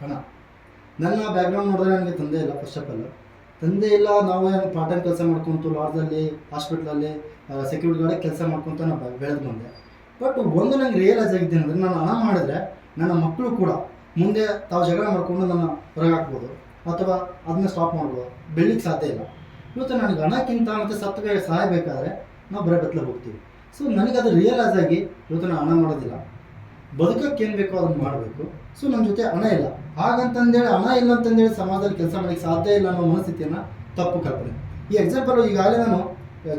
ಹಣ. ನನ್ನ ಬ್ಯಾಕ್ಗ್ರೌಂಡ್ ನೋಡಿದ್ರೆ ನನಗೆ ತಂದೆ ಇಲ್ಲ ಫಸ್ಟ್ ಆಫ್ ಆಲ್ ತಂದೆ ಇಲ್ಲ, ನಾವು ಏನು ಪಾರ್ಟ್ ಟೈಮ್ ಕೆಲಸ ಮಾಡ್ಕೊತು ಲಾಡ್ಜಲ್ಲಿ ಹಾಸ್ಪಿಟ್ಲಲ್ಲಿ ಸೆಕ್ಯೂರಿಟಿ ಗಾರ್ಡ್ ಕೆಲಸ ಮಾಡ್ಕೊತ ನಾನು ಬೆಳೆದು ಬಂದೆ. ಬಟ್ ಒಂದು ನಂಗೆ ರಿಯಲೈಸ್ ಆಗಿದ್ದೇನೆ ಅಂದರೆ ನಾನು ಹಣ ಮಾಡಿದ್ರೆ ನನ್ನ ಮಕ್ಕಳು ಕೂಡ ಮುಂದೆ ತಾವು ಜಗಳ ಮಾಡಿಕೊಂಡು ನನ್ನ ಹೊರಗೆ ಹಾಕ್ಬೋದು, ಅಥವಾ ಅದನ್ನ ಸ್ಟಾಪ್ ಮಾಡ್ಬೋದು. ಬೆಳಿಗ್ಗೆ ಸಾಧ್ಯ ಇಲ್ಲ. ಇವತ್ತು ನನಗೆ ಹಣಕ್ಕಿಂತ ಮತ್ತು ಸತ್ವೇ ಸಹಾಯ ಬೇಕಾದರೆ ನಾವು ಬರೀ ಬೆತ್ತಲೆ ಹೋಗ್ತೀವಿ. ಸೊ ನನಗೆ ಅದು ರಿಯಲೈಸ್ ಆಗಿ ಇವತ್ತು ನಾನು ಹಣ ಮಾಡೋದಿಲ್ಲ. ಬದುಕಕ್ಕೆ ಏನು ಬೇಕೋ ಅದನ್ನು ಮಾಡಬೇಕು. ಸೊ ನನ್ನ ಜೊತೆ ಹಣ ಇಲ್ಲ. ಹಾಗಂತಂದೇಳಿ ಹಣ ಇಲ್ಲ ಅಂತಂದೇಳಿ ಸಮಾಜದಲ್ಲಿ ಕೆಲಸ ಮಾಡಕ್ಕೆ ಸಾಧ್ಯ ಇಲ್ಲ ಅನ್ನೋ ಮನಸ್ಥಿತಿಯನ್ನು ತಪ್ಪು ಕಲ್ಪನೆ. ಈ ಎಕ್ಸಾಂಪಲ್ ಈಗಾಗಲೇ ನಾನು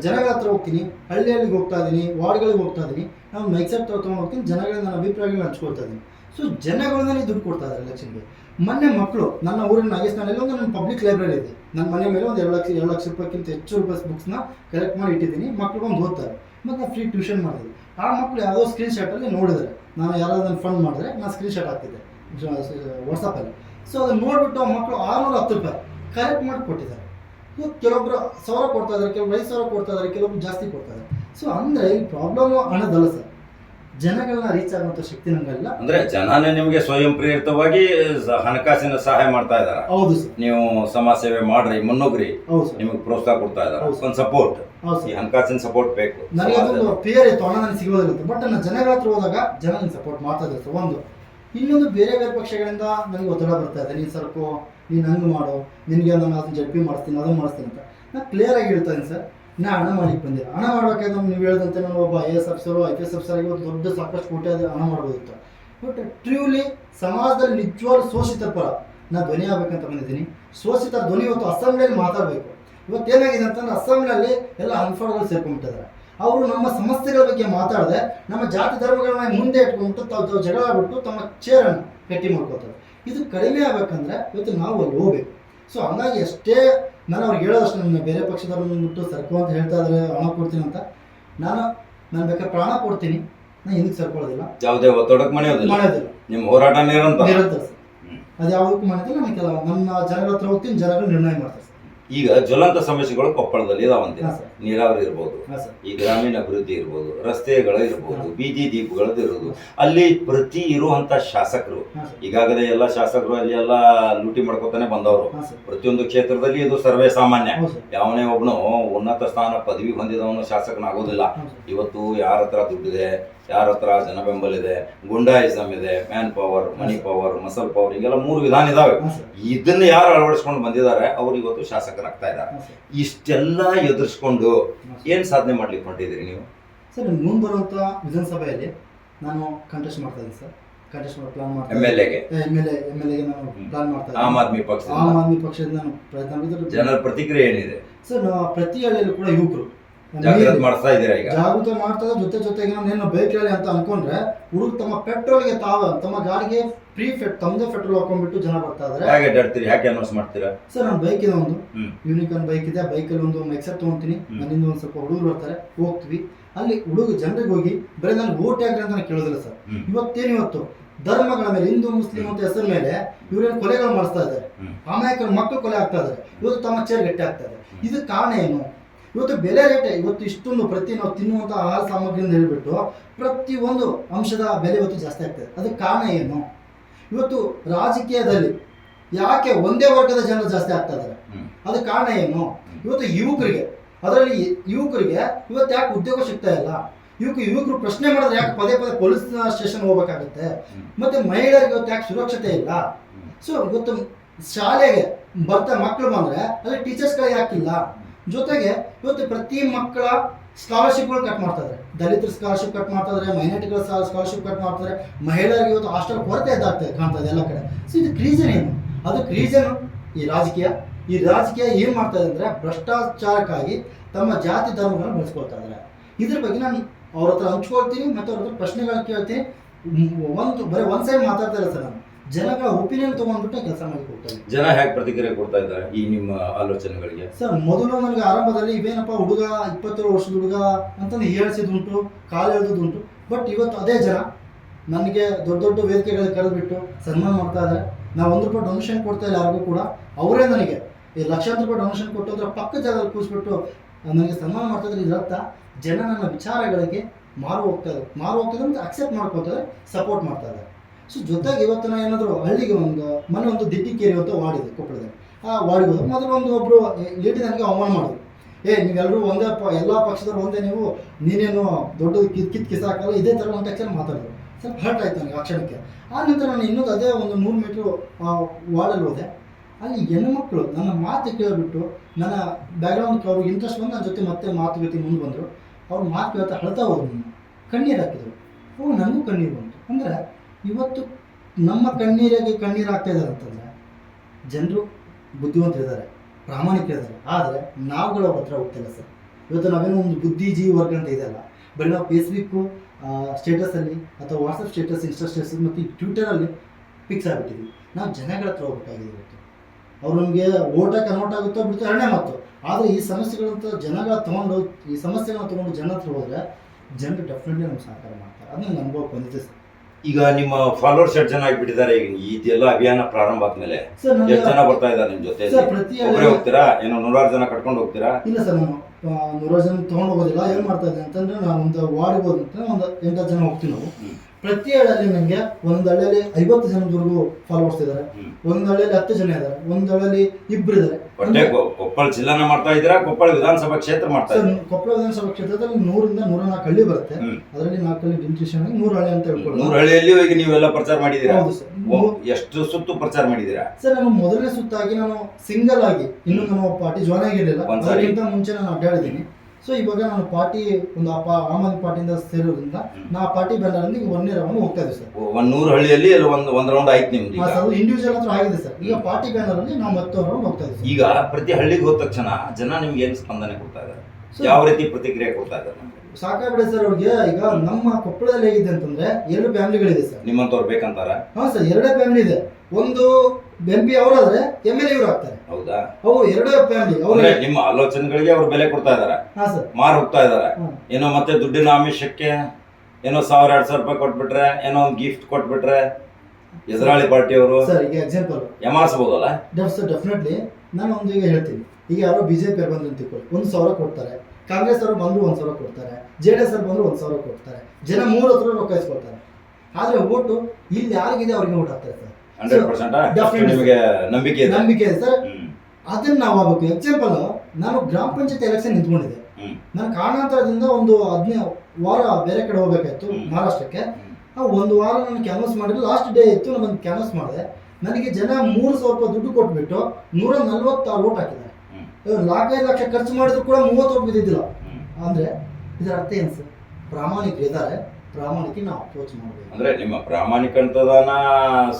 ಜನಗಳ ಹತ್ರ ಹೋಗ್ತೀನಿ ಹಳ್ಳಿಯಲ್ಲಿ ಹೋಗ್ತಾ ಇದ್ದೀನಿ, ವಾರ್ಡ್ಗಳಿಗೆ ಹೋಗ್ತಾ ಇದ್ದೀನಿ ನಾವು ಮೈಕ್ಸೆಟ್ ತೊಗೊಂಡು ಹೋಗ್ತೀನಿ, ಜನಗಳಿಗೆ ನನ್ನ ಅಭಿಪ್ರಾಯಗಳನ್ನ ಹಂಚ್ಕೊಳ್ತಾ ಇದ್ದೀನಿ. ಸೊ ಜನಗಳು ನನಗೆ ದುಡ್ಡು ಕೊಡ್ತಾ ಇದ್ದಾರೆ ಎಲೆಕ್ಷನ್ಗೆ ಮೊನ್ನೆ ಮಕ್ಕಳು ನನ್ನ ಊರಿನ ನಾಗೇಶ್ನಲ್ಲಿ ಒಂದು ನನ್ನ ಪಬ್ಲಿಕ್ ಲೈಬ್ರರಿ ಇದೆ. ನನ್ನ ಮನೆ ಮೇಲೆ ಒಂದು ಎರಡು ಲಕ್ಷ ಎರಡು ಲಕ್ಷ ರೂಪಾಯಿಗಿಂತ ಹೆಚ್ಚು ರೂಪಾಯಿ ಬುಕ್ಸ್ನ ಕಲೆಕ್ಟ್ ಮಾಡಿ ಇಟ್ಟಿದ್ದೀನಿ ಮಕ್ಕಳು ಬಂದು ಓದ್ತಾರೆ. ಮತ್ತು ನಾನು ಫ್ರೀ ಟ್ಯೂಷನ್ ಮಾಡಿದೆ ಆ ಮಕ್ಕಳು ಯಾವುದೋ ಸ್ಕ್ರೀನ್ ಶಾಟಲ್ಲಿ ನೋಡಿದ್ರೆ ನಾನು ಯಾರಾದರೂ ಫಂಡ್ ಮಾಡಿದ್ರೆ ನಾನು ಸ್ಕ್ರೀನ್ ಶಾಟ್ ಹಾಕ್ತಿದ್ದೆ ವಾಟ್ಸಪ್ಪಲ್ಲಿ ಸೊ ಅದನ್ನು ನೋಡಿಬಿಟ್ಟು ಆ ಮಕ್ಕಳು ಆರುನೂರ ಹತ್ತು ರೂಪಾಯಿ ಕರೆಕ್ಟ್ ಮಾಡಿ ಕೊಟ್ಟಿದ್ದಾರೆ. ಇವತ್ತು ಕೆಲವೊಬ್ರು ಸಾವಿರ ಕೊಡ್ತಾ ಇದ್ದಾರೆ ಕೆಲವೊಬ್ರು ಐದು ಸಾವಿರ ಕೊಡ್ತಾ ಇದ್ದಾರೆ ಕೆಲವೊಬ್ರು ಜಾಸ್ತಿ ಕೊಡ್ತಾ ಇದ್ದಾರೆ. ಸೊ ಅಂದರೆ ಈ ಪ್ರಾಬ್ಲಮ್ ಹಣದಲ್ಲ ಸರ್. ಜನಗಳನ್ನ ರೀಚ್ ಆಗುವಂತ ಶಕ್ತಿ ನಮಗೆಲ್ಲ. ಅಂದ್ರೆ ಜನನೇ ನಿಮಗೆ ಸ್ವಯಂ ಪ್ರೇರಿತವಾಗಿ ಹಣಕಾಸಿನ ಸಹಾಯ ಮಾಡ್ತಾ ಇದ್ದಾರೆ? ಹೌದು ಸರ್. ನೀವು ಸಮಾಜ ಸೇವೆ ಮಾಡ್ರಿ ಮುನ್ನುಗ್ರಿ ಹೌದು ನಿಮಗೆ ಪ್ರೋತ್ಸಾಹ ಕೊಡ್ತಾ ಇದ್ದಾರೆ. ಒಂದು ಸಪೋರ್ಟ್ ಹಣಕಾಸಿನ ಸಪೋರ್ಟ್ ಬೇಕು. ನನಗೆ ಅದೊಂದು. ಫಿಯರ್ ಇತ್ತು ಹಣ ನನಗೆ ಸಿಗೋದಿಲ್ಲ ಬಟ್ ನನ್ನ ಜನಗಳ ಹತ್ರ ಹೋದಾಗ ಜನ ನನಗೆ ಸಪೋರ್ಟ್ ಸರ್. ಒಂದು ಇನ್ನೊಂದು ಬೇರೆ ಬೇರೆ ಪಕ್ಷಗಳಿಂದ ನನಗೆ ಒತ್ತಡ ಬರ್ತಾ ಇದೆ. ನೀನು ಸರ್ಕು ನೀನು ಹಂಗೆ ಮಾಡು ನಿನಗೆ ನಾನು ಅದನ್ನ ಜಡ್ಪಿ ಮಾಡಿಸ್ತೀನಿ ಅದನ್ನು ಮಾಡಿಸ್ತೀನಿ ಅಂತ. ನಾನು ಕ್ಲಿಯರ್ ಆಗಿ ಹೇಳ್ತಾನೆ ಸರ್. ನಾ ಹಣ ಮಾಡ್ಲಿಕ್ಕೆ ಬಂದಿಲ್ಲ. ಹಣ ಮಾಡ್ಬೇಕಾದ್ರೆ ನಮ್ಗೆ ನೀವು ಹೇಳಿದಂತೆ ನಾನು ಒಬ್ಬ ಐ ಎಸ್ ಅಫ್ಸರು ಐ ಪಿ ಎಸ್ ಅಫ್ಸರ್ ಆಗಿ ಒಂದು ದೊಡ್ಡ ಸಾಕಷ್ಟು ಕೋಟಿ ಆದ್ರೆ ಹಣ ಮಾಡ್ಬೋದಿತ್ತು. ಬಟ್ ಟ್ರೂಲಿ ಸಮಾಜದಲ್ಲಿ ನಿಜವಾಗ್ಲೂ ಶೋಷಿತರ ಪರ ನಾ ಧ್ವನಿ ಆಗ್ಬೇಕಂತ ಬಂದಿದ್ದೀನಿ. ಶೋಷಿತ ಧ್ವನಿ ಇವತ್ತು ಅಸೆಂಬ್ಲಿಯಲ್ಲಿ ಮಾತಾಡಬೇಕು. ಇವತ್ತೇನಾಗಿದೆ ಅಂತಂದ್ರೆ ಅಸ್ಸಾಂನಲ್ಲಿ ಎಲ್ಲ ಅನ್ಫಾರ್ಡ್ಗಳು ಸೇರ್ಕೊಂಡ್ಬಿಟ್ಟಿದ್ದಾರೆ. ಅವರು ನಮ್ಮ ಸಮಸ್ಯೆಗಳ ಬಗ್ಗೆ ಮಾತಾಡದೆ ನಮ್ಮ ಜಾತಿ ಧರ್ಮಗಳನ್ನ ಮುಂದೆ ಇಟ್ಕೊಂಡ್ಬಿಟ್ಟು ತಾವು ತಾವು ಜಗಳ ಆಡ್ಬಿಟ್ಟು ತಮ್ಮ ಚೇರನ್ನು ಕಟ್ಟಿ ಮಾಡ್ಕೋತಾರೆ ಇದು ಕಡಿಮೆ ಆಗ್ಬೇಕಂದ್ರೆ ಇವತ್ತು ನಾವು ಅಲ್ಲಿ ಹೋಗ್ಬೇಕು. ಸೊ ಹಂಗಾಗಿ ಎಷ್ಟೇ ನಾನು ಅವ್ರಿಗೆ ಹೇಳೋದಷ್ಟು ನನ್ನ ಬೇರೆ ಪಕ್ಷದವ್ರನ್ನ ಬಿಟ್ಟು ಸರ್ಕೋ ಅಂತ ಹೇಳ್ತಾ ಇದ್ರೆ ಹಣ ಕೊಡ್ತೀನಿ ಅಂತ. ನಾನು ನಾನು ಬೇಕಾದ್ರೆ ಪ್ರಾಣ ಕೊಡ್ತೀನಿ. ನಾನು ಹಿಂದಕ್ಕೆ ಸರ್ಕೊಳ್ಳೋದಿಲ್ಲ. ಯಾವುದೇ ಒತ್ತಡಕ್ಕೆ ಮನೆಯೋದಿಲ್ಲ ಮಾಡೋದಿಲ್ಲ ನಿಮ್ಮ ಹೋರಾಟ ನಿರಂತರ. ಅದು ಯಾವುದಕ್ಕೂ ಮಾಡೋದಿಲ್ಲ ನನಗೆ ಕೆಲವು ನನ್ನ ಜನಗಳ ಹತ್ರ ಹೋಗ್ತೀನಿ ಜನಗಳು ನಿರ್ಣಯ ಮಾಡ್ತಾರೆ. ಈಗ ಜ್ವಲಂತ ಸಮಸ್ಯೆಗಳು ಕೊಪ್ಪಳದಲ್ಲಿ ಇದಾವಂತೆ ಸರ್. ನೀರಾವರಿ ಇರ್ಬೋದು ಈ ಗ್ರಾಮೀಣ ಅಭಿವೃದ್ಧಿ ಇರ್ಬೋದು ರಸ್ತೆಗಳ ಇರ್ಬೋದು ಬೀದಿ ದೀಪಗಳದ್ದು ಇರೋದು ಅಲ್ಲಿ ಪ್ರತಿ ಇರುವಂತ ಶಾಸಕರು ಈಗಾಗಲೇ ಎಲ್ಲ ಶಾಸಕರು ಅಲ್ಲಿ ಎಲ್ಲ ಲೂಟಿ ಮಾಡ್ಕೊತಾನೆ ಬಂದವರು. ಪ್ರತಿಯೊಂದು ಕ್ಷೇತ್ರದಲ್ಲಿ ಇದು ಸರ್ವೇ ಸಾಮಾನ್ಯ. ಯಾವನೇ ಒಬ್ಬನು ಉನ್ನತ ಸ್ಥಾನ ಪದವಿ ಹೊಂದಿದವನು ಶಾಸಕನಾಗೋದಿಲ್ಲ. ಇವತ್ತು ಯಾರ ಹತ್ರ ದುಡ್ಡಿದೆ? ಯಾರ ಹತ್ರ ಜನ ಬೆಂಬಲ ಇದೆ ಗುಂಡಾಯಿಸಮ್ ಇದೆ man power money power muscle power ಹೀಗೆಲ್ಲ ಮೂರು ವಿಧಾನ ಇದಾವೆ. ಇದನ್ನ ಯಾರು ಅಳವಡಿಸ್ಕೊಂಡು ಬಂದಿದ್ದಾರೆ ಅವ್ರು ಇವತ್ತು ಶಾಸಕರಾಗ್ತಾ ಇದ್ದಾರೆ. ಇಷ್ಟೆಲ್ಲ ಎದುರಿಸ್ಕೊಂಡು ಏನು ಸಾಧನೆ ಮಾಡ್ಲಿಕ್ಕೆ ಹೊಂಟಿದ್ರಿ ನೀವು? ಸರ್ ಮುಂಬರುವಂತ ವಿಧಾನಸಭೆಯಲ್ಲಿ ನಾನು ಕಂಟೆಸ್ಟ್ ಮಾಡ್ತಾ ಇದ್ದೀನಿ ಸರ್. ಕಂಟೆಸ್ಟ್ ಮಾಡಿ ಪ್ಲಾನ್ ಮಾಡ್ತಾ ಎಂ ಎಲ್ ಎಗೆ M L A M L ಎಗೆ ನಾನು. ಪ್ಲಾನ್ ಮಾಡ್ತಾ ಆಮ್ ಆದ್ಮಿ ಪಕ್ಷ ಆಮ್ ಆದ್ಮಿ ಪಕ್ಷದಿಂದ ನಾನು ಪ್ರಯತ್ನ ಮಾಡಿದ್ರೆ ಜನರ ಪ್ರತಿಕ್ರಿಯೆ ಏನಿದೆ? ಸರ್ ಪ್ರತಿ ಹಳ್ಳಿಯಲ್ಲೂ ಕೂಡ ಯುವಕರು ಜಾಗೃತಿ ಮಾಡಿಸ್ತಾ ಇದ್ದೀರಾ ಈಗ? ಜಾಗೃತ ಮಾಡ್ತಾ ಜೊತೆ ಜೊತೆಗೆ ನಾನು ಬೈಕ್ ಹೇಳಿ ಅಂತ ಅನ್ಕೊಂಡ್ರೆ ಹುಡುಗ ತಮ್ಮ ಪೆಟ್ರೋಲ್ಗೆ ತಾವ ತಮ್ಮ ಗಾಡಿಗೆ ಫ್ರೀ ಫೆಟ್ ತಮ್ಮದೇ ಪೆಟ್ರೋಲ್ ಹಾಕೊಂಡ್ಬಿಟ್ಟು ಜನ ಬರ್ತಾ ಇದ್ದಾರೆ ಹೇಗೆ ಅಡ್ಡಾಡ್ತೀರಿ? ಯಾಕೆ ಅನೌನ್ಸ್ ಮಾಡ್ತೀರಾ? ಸರ್ ನನ್ನ ಬೈಕ್ ಇದೆ ಒಂದು. ಹ್ಮ್. ಯೂನಿಕಾನ್ ಬೈಕ್ ಇದೆ ಬೈಕಲ್ಲಿ ಒಂದು ಮೆಕ್ಸರ್ ತಗೊಂತೀನಿ. ನನ್ನಿಂದ ಒಂದು ಸ್ವಲ್ಪ ಹುಡುಗರು ಬರ್ತಾರೆ ಹೋಗ್ತೀವಿ. ಅಲ್ಲಿ ಹುಡುಗ ಜನರಿಗೆ ಹೋಗಿ ಬರೀ ನಾನು ಓಟ್ ಹಾಕ್ರಿ ಅಂತ ನಾನು ಕೇಳೋದಿಲ್ಲ ಸರ್. ಇವತ್ತೇನು ಇವತ್ತು? ಧರ್ಮಗಳ ಮೇಲೆ ಹಿಂದೂ ಮುಸ್ಲಿಂ ಅಂತ ಹೆಸರ ಮೇಲೆ ಇವರೇನು ಕೊಲೆಗಳು ಮಾಡಿಸ್ತಾ ಇದ್ದಾರೆ ಆಮೇಲೆ ಅಮಾಯಕರ ಮಕ್ಕಳು ಕೊಲೆ ಆಗ್ತಾ ಇದ್ದಾರೆ ಇವತ್ತು ತಮ್ಮ ಚೇರ್ ಗಟ್ಟಿ ಆಗ್ತಾ ಇದೆ. ಇದಕ್ಕೆ ಕಾರಣ ಏನು? ಇವತ್ತು ಬೆಲೆ ರೇಟ್ ಇವತ್ತು ಇಷ್ಟೊಂದು ಪ್ರತಿ ನಾವು ತಿನ್ನುವಂಥ ಆಹಾರ ಸಾಮಗ್ರಿಯಿಂದ ಹೇಳ್ಬಿಟ್ಟು ಪ್ರತಿಯೊಂದು ಅಂಶದ ಬೆಲೆ ಇವತ್ತು ಜಾಸ್ತಿ ಆಗ್ತದೆ ಅದಕ್ಕೆ ಕಾರಣ ಏನು? ಇವತ್ತು ರಾಜಕೀಯದಲ್ಲಿ ಯಾಕೆ ಒಂದೇ ವರ್ಗದ ಜನರು ಜಾಸ್ತಿ ಆಗ್ತಾ ಇದ್ದಾರೆ? ಅದಕ್ಕೆ ಕಾರಣ ಏನು? ಇವತ್ತು ಯುವಕರಿಗೆ ಅದರಲ್ಲಿ ಯುವಕರಿಗೆ ಇವತ್ತು ಯಾಕೆ ಉದ್ಯೋಗ ಸಿಗ್ತಾ ಇಲ್ಲ? ಯುವಕ ಯುವಕರು ಪ್ರಶ್ನೆ ಮಾಡಿದ್ರೆ ಯಾಕೆ ಪದೇ ಪದೇ ಪೊಲೀಸ್ ಸ್ಟೇಷನ್ ಹೋಗ್ಬೇಕಾಗುತ್ತೆ. ಮತ್ತೆ ಮಹಿಳೆಯರಿಗೆ ಇವತ್ತು ಯಾಕೆ ಸುರಕ್ಷತೆ ಇಲ್ಲ. ಸೊ ಇವತ್ತು ಶಾಲೆಗೆ ಬರ್ತಾ ಮಕ್ಕಳು ಬಂದ್ರೆ ಅಲ್ಲಿ ಟೀಚರ್ಸ್ಗಳು ಯಾಕಿಲ್ಲ? ಜೊತೆಗೆ ಇವತ್ತು ಪ್ರತಿ ಮಕ್ಕಳ ಸ್ಕಾಲರ್ಶಿಪ್ಗಳು ಕಟ್ ಮಾಡ್ತಾರೆ ದಲಿತರ ಸ್ಕಾಲರ್ಶಿಪ್ ಕಟ್ ಮಾಡ್ತಾರೆ ಮೈನಾರಿಟಿಗಳ ಸ್ಕಾಲರ್ಶಿಪ್ ಕಟ್ ಮಾಡ್ತಾರೆ ಮಹಿಳೆಯರಿಗೆ ಇವತ್ತು ಹಾಸ್ಟೆಲ್ ಕೊರತೆ ಇದ್ದಾಗ್ತದೆ ಕಾಣ್ತದೆ ಎಲ್ಲ ಕಡೆ. ಸೊ ಇದು ರೀಸನ್ ಏನು? ಅದಕ್ಕೆ ರೀಸನ್ ಈ ರಾಜಕೀಯ. ಈ ರಾಜಕೀಯ ಏನು ಮಾಡ್ತಾ ಇದೆ ಅಂದರೆ ಭ್ರಷ್ಟಾಚಾರಕ್ಕಾಗಿ ತಮ್ಮ ಜಾತಿ ಧರ್ಮಗಳನ್ನ ಬೆಳೆಸ್ಕೊಳ್ತಾ ಇದ್ದಾರೆ ಇದ್ರ ಬಗ್ಗೆ ನಾನು ಅವ್ರ ಹತ್ರ ಹಂಚ್ಕೊಳ್ತೀನಿ ಮತ್ತು ಅವ್ರ ಹತ್ರ ಪ್ರಶ್ನೆಗಳನ್ನ ಕೇಳ್ತೀನಿ. ಒಂದು, ಬರೀ ಒಂದು ಸೈಡ್ ಮಾತಾಡ್ತಾ ಇಲ್ಲ ಸರ್ ನಾನು. ಜನಗಳ ಒಪಿನಿಯನ್ ತಗೊಂಡ್ಬಿಟ್ಟು ಕೆಲಸ ಮಾಡಿ ಕೊಡ್ತಾರೆ. ಜನ ಹೇಗೆ ಪ್ರತಿಕ್ರಿಯೆ ಕೊಡ್ತಾ ಇದ್ದಾರೆ ಈ ನಿಮ್ಮ ಆಲೋಚನೆಗಳಿಗೆ? ಸರ್ ಮೊದಲು ನನಗೆ ಆರಂಭದಲ್ಲಿ ಇವೇನಪ್ಪ ಹುಡುಗ ಇಪ್ಪತ್ತೇಳು ವರ್ಷದ ಹುಡುಗ ಅಂತಂದು ಹೇಳ್ಸಿದುಂಟು ಕಾಲು ಎಳೆದುಂಟು ಬಟ್ ಇವತ್ತು ಅದೇ ಜನ ನನಗೆ ದೊಡ್ಡ ದೊಡ್ಡ ವೇದಿಕೆಗಳಲ್ಲಿ ಕರೆದ್ಬಿಟ್ಟು ಸನ್ಮಾನ ಮಾಡ್ತಾ ಇದ್ದಾರೆ. ನಾವು ಒಂದು ರೂಪಾಯಿ ಡೊನೇಷನ್ ಕೊಡ್ತಾ ಇಲ್ಲ ಯಾರಿಗೂ ಕೂಡ ಅವರೇ ನನಗೆ. ಈ ಲಕ್ಷಾಂತರ ರೂಪಾಯಿ ಡೊನೇಷನ್ ಕೊಟ್ಟು ಅದ್ರ ಪಕ್ಕ ಜಾಗದಲ್ಲಿ ಕೂರಿಸ್ಬಿಟ್ಟು ನನಗೆ ಸನ್ಮಾನ ಮಾಡ್ತಾ ಇದ್ರೆ ಇದರರ್ಥ ಜನ ನನ್ನ ವಿಚಾರಗಳಿಗೆ ಮಾರು ಹೋಗ್ತಾ ಇದ್ದಾರೆ. ಮಾರು ಹೋಗ್ತಾ ಇದ್ದಾರೆ ಅಕ್ಸೆಪ್ಟ್ ಮಾಡ್ಕೊತಾರೆ ಸಪೋರ್ಟ್ ಮಾಡ್ತಾ ಇದ್ದಾರೆ. ಸೊ ಜೊತೆಗೆ ಇವತ್ತು ನಾನು ಏನಾದರೂ ಹಳ್ಳಿಗೆ ಒಂದು ಮೊನ್ನೆ ಒಂದು ದಿಟ್ಟಿಕೇರಿ ಅಂತ ವಾಡಿದೆ ಇದೆ ಆ ವಾರ್ಡ್ಗೆ ಮೊದಲು ಒಂದು ಒಬ್ಬರು ಲೇಟಿ ನನಗೆ ಅವಮಾನ ಮಾಡಿದ್ರು. ಏ ನೀವೆಲ್ಲರೂ ಒಂದೇ ಪ, ಎಲ್ಲ ಪಕ್ಷದವ್ರು ಒಂದೇ ನೀವು, ನೀನೇನು ದೊಡ್ಡದು ಕಿತ್ ಕಿತ್ ಕಿಸಾಕಲ್ಲ ಇದೇ ಥರ ಒಂದು ತಕ್ಷಣ ಮಾತಾಡಿದ್ರು. ಸ್ವಲ್ಪ ಹರ್ಟ್ ಆಯ್ತು ನನಗೆ ಆ ಕ್ಷಣಕ್ಕೆ. ಆ ನಂತರ ನಾನು ಇನ್ನೊಂದು ಅದೇ ಒಂದು ನೂರು ಮೀಟ್ರು ವಾರ್ಡಲ್ಲಿ ಹೋದೆ. ಅಲ್ಲಿ ಹೆಣ್ಣುಮಕ್ಕಳು ನನ್ನ ಮಾತು ಕೇಳಿಬಿಟ್ಟು, ನನ್ನ ಬ್ಯಾಕ್ಗ್ರೌಂಡ್ ಅವ್ರಿಗೆ ಇಂಟ್ರೆಸ್ಟ್ ಬಂದು ನನ್ನ ಜೊತೆ ಮತ್ತೆ ಮಾತುಕತೆ ಮುಂದೆ ಬಂದರು. ಅವ್ರು ಮಾತು ಕೇಳ್ತಾ ಅಳ್ತಾ ಹೋದ್ರು. ಕಣ್ಣೀರು ಹಾಕಿದ್ರು. ಓ, ನನಗೂ ಕಣ್ಣೀರು ಬಂತು. ಅಂದರೆ ಇವತ್ತು ನಮ್ಮ ಕಣ್ಣೀರಿಗೆ ಕಣ್ಣೀರು ಆಗ್ತಾ ಇದ್ದಾರೆ ಅಂತಂದರೆ ಜನರು ಬುದ್ಧಿವಂತರಿದ್ದಾರೆ ಪ್ರಾಮಾಣಿಕರಿದ್ದಾರೆ ಆದರೆ ನಾವುಗಳು ಅವ್ರ ಹತ್ರ ಹೋಗ್ತಿಲ್ಲ ಸರ್. ಇವತ್ತು ನಾವೇನೋ ಒಂದು ಬುದ್ಧಿಜೀವಿ ವರ್ಗ ಅಂತ ಇದೆಯಲ್ಲ ಬರೀ ನಾವು ಫೇಸ್ಬುಕ್ಕು ಸ್ಟೇಟಸಲ್ಲಿ ಅಥವಾ ವಾಟ್ಸಪ್ ಸ್ಟೇಟಸ್ ಇನ್ಸ್ಟಾ ಸ್ಟೇಟಸ್ ಮತ್ತು ಟ್ವಿಟರಲ್ಲಿ ಫಿಕ್ಸ್ ಆಗಿಬಿಟ್ಟಿದ್ವಿ. ನಾವು ಜನಗಳ ಹತ್ರ ಹೋಗ್ಬೇಕಾಗಿದೆ ಇವತ್ತು. ಅವ್ರು ನಮಗೆ ಓಟ ಕನ್ವರ್ಟ್ ಆಗುತ್ತೋ ಬಿಡ್ತಾರೆ ಎರಡನೇ ಮಾತು. ಆದರೆ ಈ ಸಮಸ್ಯೆಗಳಂತ ಜನಗಳ ತೊಗೊಂಡು, ಈ ಸಮಸ್ಯೆಗಳನ್ನ ತೊಗೊಂಡು ಜನ ಹತ್ರ ಹೋದರೆ ಜನರು ಡೆಫಿನೆಟ್ಲಿ ನಮ್ಗೆ ಸಹಕಾರ ಮಾಡ್ತಾರೆ. ಅದು ನನಗೆ ಅನುಭವ ಬಂದಿದೆ ಸರ್. ಈಗ ನಿಮ್ಮ ಫಾಲೋವರ್ಸ್ ಎಷ್ಟು ಜನ ಆಗಿಬಿಟ್ಟಿದ್ದಾರೆ ಈಗ? ಇದೆಲ್ಲ ಅಭಿಯಾನ ಪ್ರಾರಂಭ ಆದ್ಮೇಲೆ ಸರ್ ಎಷ್ಟು ಜನ ಬರ್ತಾ ಇದ್ದಾರೆ ನಿಮ್ ಜೊತೆ? ಸರ್ ಪ್ರತಿ ಒಬ್ಬರೇ ಹೋಗ್ತೀರಾ? ಏನೋ ನೂರಾರು ಜನ ಕಟ್ಕೊಂಡು ಹೋಗ್ತೀರಾ? ಇಲ್ಲ ಸರ್ ನಾನು ಆ, ನೂರಾರು ಜನ ತೊಗೊಂಡು ಹೋಗೋದಿಲ್ಲ. ಏನು ಮಾಡ್ತಾ ಇದ್ದೆ ಅಂತಂದ್ರೆ ನಾನು ಒಂದು ವಾರ್ಡ್ಗೆ ಹೋದಂತ ಒಂದು ಎಂಟತ್ತು ಜನ ಹೋಗ್ತೀವಿ ನಾವು. ಹ್ಮ್. ಪ್ರತಿ ಹಳ್ಳಿಯಲ್ಲಿ ನನಗೆ ಒಂದು ಹಳ್ಳಿಯಲ್ಲಿ ಐವತ್ತು ಜನದವರೆಗೂ ಫಾಲೋವರ್ಸ್ ಇದ್ದಾರೆ. ಒಂದು ಹಳ್ಳಿಯಲ್ಲಿ ಹತ್ತು ಜನ ಇದ್ದಾರೆ ಒಂದು ಹಳ್ಳಿಯಲ್ಲಿ ಇಬ್ರು ಇದ್ದಾರೆ ಒಟ್ಟೆ ಕೊಪ್ಪಳ ಜಿಲ್ಲಾನ ಮಾಡ್ತಾ ಇದ್ದೀರಾ? ಕೊಪ್ಪಳ ವಿಧಾನಸಭಾ ಕ್ಷೇತ್ರ ಮಾಡ್ತಾ ಸರ್ ಕೊಪ್ಪಳ ವಿಧಾನಸಭಾ ಕ್ಷೇತ್ರದಲ್ಲಿ ನೂರಿಂದ ನೂರ ನಾಲ್ಕು ಹಳ್ಳಿ ಬರುತ್ತೆ. ಅದರಲ್ಲಿ ನಾಲ್ಕು ಹಳ್ಳಿ ಡಿಮಿಟೇಷನ್ ಆಗಿ ನೂರು ಹಳ್ಳಿ ಅಂತ ಹೇಳ್ಕೊಳ್ಳಿ ನೂರು ಹಳ್ಳಿಯಲ್ಲಿ ಹೋಗಿ ನೀವೆಲ್ಲ ಪ್ರಚಾರ ಮಾಡಿದ್ದೀರಾ? ಹೌದು ಸರ್. ಎಷ್ಟು ಸುತ್ತು ಪ್ರಚಾರ ಮಾಡಿದ್ದೀರಾ? ಸರ್ ನಾನು ಮೊದಲನೇ ಸುತ್ತಾಗಿ ನಾನು ಸಿಂಗಲ್ ಆಗಿ ಇನ್ನೂ ನಮ್ಮ ಪಾರ್ಟಿ ಜಾಯ್ನ್ ಆಗಿರಲಿಲ್ಲ. ಅದಕ್ಕಿಂತ ಮುಂಚೆ ನಾನು ಅಡ್ಡಾಡಿದ್ದೀನಿ. ಸೊ ಇವಾಗ ನಾನು ಪಾರ್ಟಿ ಒಂದು ಅಪ್ಪ ಆಮ್ ಆದ್ಮಿ ಪಾರ್ಟಿಯಿಂದ ಸೇರೋದ್ರಿಂದ. ನಾ ಪಾರ್ಟಿ ಬ್ಯಾನರ್ ಈಗ ಒಂದೇ ರೌಂಡ್ ಹೋಗ್ತಾ ಇದ್ದೀವಿ ಸರ್ ಒಂದು ನೂರು ಹಳ್ಳಿಯಲ್ಲಿ ಒಂದು ಒಂದ್ ಒಂದ್ ರೌಂಡ್ ಆಯ್ತು ನಿಮ್ದು ಈಗ. ಇಂಡಿವಿಜುವಲ್ ಹತ್ರ ಆಗಿದೆ ಸರ್ ಈಗ ಪಾರ್ಟಿ ಬ್ಯಾನರ್ ಅಲ್ಲಿ ನಾವು ಮತ್ತೆ ರೌಂಡ್ ಹೋಗ್ತಾ ಇದ್ದೀವಿ ಈಗ ಪ್ರತಿ ಹಳ್ಳಿಗೆ ಹೋದ ತಕ್ಷಣ ಜನ ನಿಮ್ಗೆ ಏನ್ ಸ್ಪಂದನೆ ಕೊಡ್ತಾ ಇದ್ದಾರೆ? ಯಾವ ರೀತಿ ಪ್ರತಿಕ್ರಿಯೆ ಕೊಡ್ತಾ ಇದ್ದಾರೆ? ಸಾಕಾಗ್ಬಿಡೆ ಸರ್ ಅವ್ರಿಗೆ. ಈಗ ನಮ್ಮ ಕೊಪ್ಪಳದಲ್ಲಿ ಹೇಗಿದೆ ಅಂತಂದ್ರೆ ಎರಡು ಫ್ಯಾಮಿಲಿಗಳಿದೆ ಸರ್. ನಿಮ್ಮಂತವ್ರು ಬೇಕಂತಾರ? ಹಾ ಸರ್ ಎರಡೇ ಫ್ಯಾಮಿಲಿ ಇದೆ. ಒಂದು ಎಂ ಪಿ ಅವರಾದ್ರೆ ಎಂ ಎಲ್ ಇವ್ರು ಆಗ್ತಾರೆ. ಹೌದಾ? ಅವು ಎರಡೇ ಫ್ಯಾಮಿಲಿ. ಅಂದ್ರೆ ಅವ್ರಿಗೆ ನಿಮ್ಮ ಆಲೋಚನೆಗಳಿಗೆ ಅವ್ರು ಬೆಲೆ ಕೊಡ್ತಾ ಇದಾರೆ. ಹಾ ಸರ್. ಮಾರು ಹೋಗ್ತಾ ಇದಾರೆ. ಹ್ಮ್. ಏನೋ ಮತ್ತೆ ದುಡ್ಡಿನ ಆಮಿಷಕ್ಕೆ ಏನೋ ಸಾವಿರ ಎರಡ್ ಸಾವಿರ ರೂಪಾಯಿ ಕೊಟ್ಬಿಟ್ರೆ ಏನೋ ಒಂದು ಗಿಫ್ಟ್ ಕೊಟ್ಬಿಟ್ರೆ ಎದುರಾಳಿ ಪಾರ್ಟಿಯವರು ಸರ್ ಈಗ ಎಕ್ಸಾಂಪಲ್ ಯಮಾರಿಸ್ಬೋದಲ್ಲ ಡೆಫಿನೆಟ್ಲಿ ನಾನು ಒಂದು ಈಗ ಹೇಳ್ತೀನಿ. ಈಗ ಯಾರೋ ಬಿ ಜೆ ಪಿ ಬಂದ್ರು ಅಂತ ತಿಳ್ಕೊಳ್ಳಿ ಒಂದು ಸಾವಿರ ಕೊಡ್ತಾರೆ. ಕಾಂಗ್ರೆಸ್ ಅವರು ಬಂದ್ರು ಒಂದು ಸಾವಿರ ಕೊಡ್ತಾರೆ ಜೆ ಡಿ ಎಸ್ ಅವ್ರು ಬಂದ್ರು ಒಂದು ಸಾವಿರ ಕೊಡ್ತಾರೆ ಜನ ಮೂರು ಹತ್ರ ರೊಕ್ಕ ಇಸ್ಕೊಳ್ತಾರೆ. ಆದ್ರೆ ಓಟು ಇಲ್ಲಿ ಯಾರಿಗಿದೆ ಅವ್ರಿಗೆ ಓಟ್ ಹಾಕ್ತಾರೆ ಸರ್. ನಂಬಿಕೆ ನಂಬಿಕೆ ಇದೆ ಸರ್. ಅದನ್ನ ನಾವು ಆಗಬೇಕು ಎಕ್ಸಾಂಪಲ್ ನಾನು ಗ್ರಾಮ ಪಂಚಾಯತ್ ಎಲೆಕ್ಷನ್ ನಿಂತ್ಕೊಂಡಿದ್ದೆ. ನಾನು ಕಾರಣಾಂತರದಿಂದ ಒಂದು ಹದಿನೈದು ವಾರ ಬೇರೆ ಕಡೆ ಹೋಗ್ಬೇಕಾಯ್ತು ಮಹಾರಾಷ್ಟ್ರಕ್ಕೆ. ಒಂದು ವಾರ ನಾನು ಕ್ಯಾನ್ವಸ್ ಮಾಡಿದ್ರೆ ಲಾಸ್ಟ್ ಡೇ ಇತ್ತು ನಾನು ಕ್ಯಾನ್ವಸ್ ಮಾಡಿದೆ. ನನಗೆ ಜನ ಮೂರು ಸಾವಿರ ರೂಪಾಯಿ ದುಡ್ಡು ಕೊಟ್ಬಿಟ್ಟು ನೂರ ನಲ್ವತ್ತಾರು ಓಟ್ ಹ್ಮ್. ಇವ್ರು ನಾಲ್ಕೈದು ಲಕ್ಷ ಖರ್ಚು ಮಾಡಿದ್ರು ಕೂಡ ಮೂವತ್ತು ಓಟ್ ಬಿದ್ದಿದ್ದಿಲ್ಲ. ಅಂದ್ರೆ ಇದರ ಅರ್ಥ ಏನು ಸರ್? ಪ್ರಾಮಾಣಿಕರು ಇದ್ದಾರೆ ಪ್ರಾಮಾಣಿಕ ನಾವು ಅಪ್ರೋಚ್ ಮಾಡಬೇಕು. ಅಂದ್ರೆ ನಿಮ್ಮ ಪ್ರಾಮಾಣಿಕ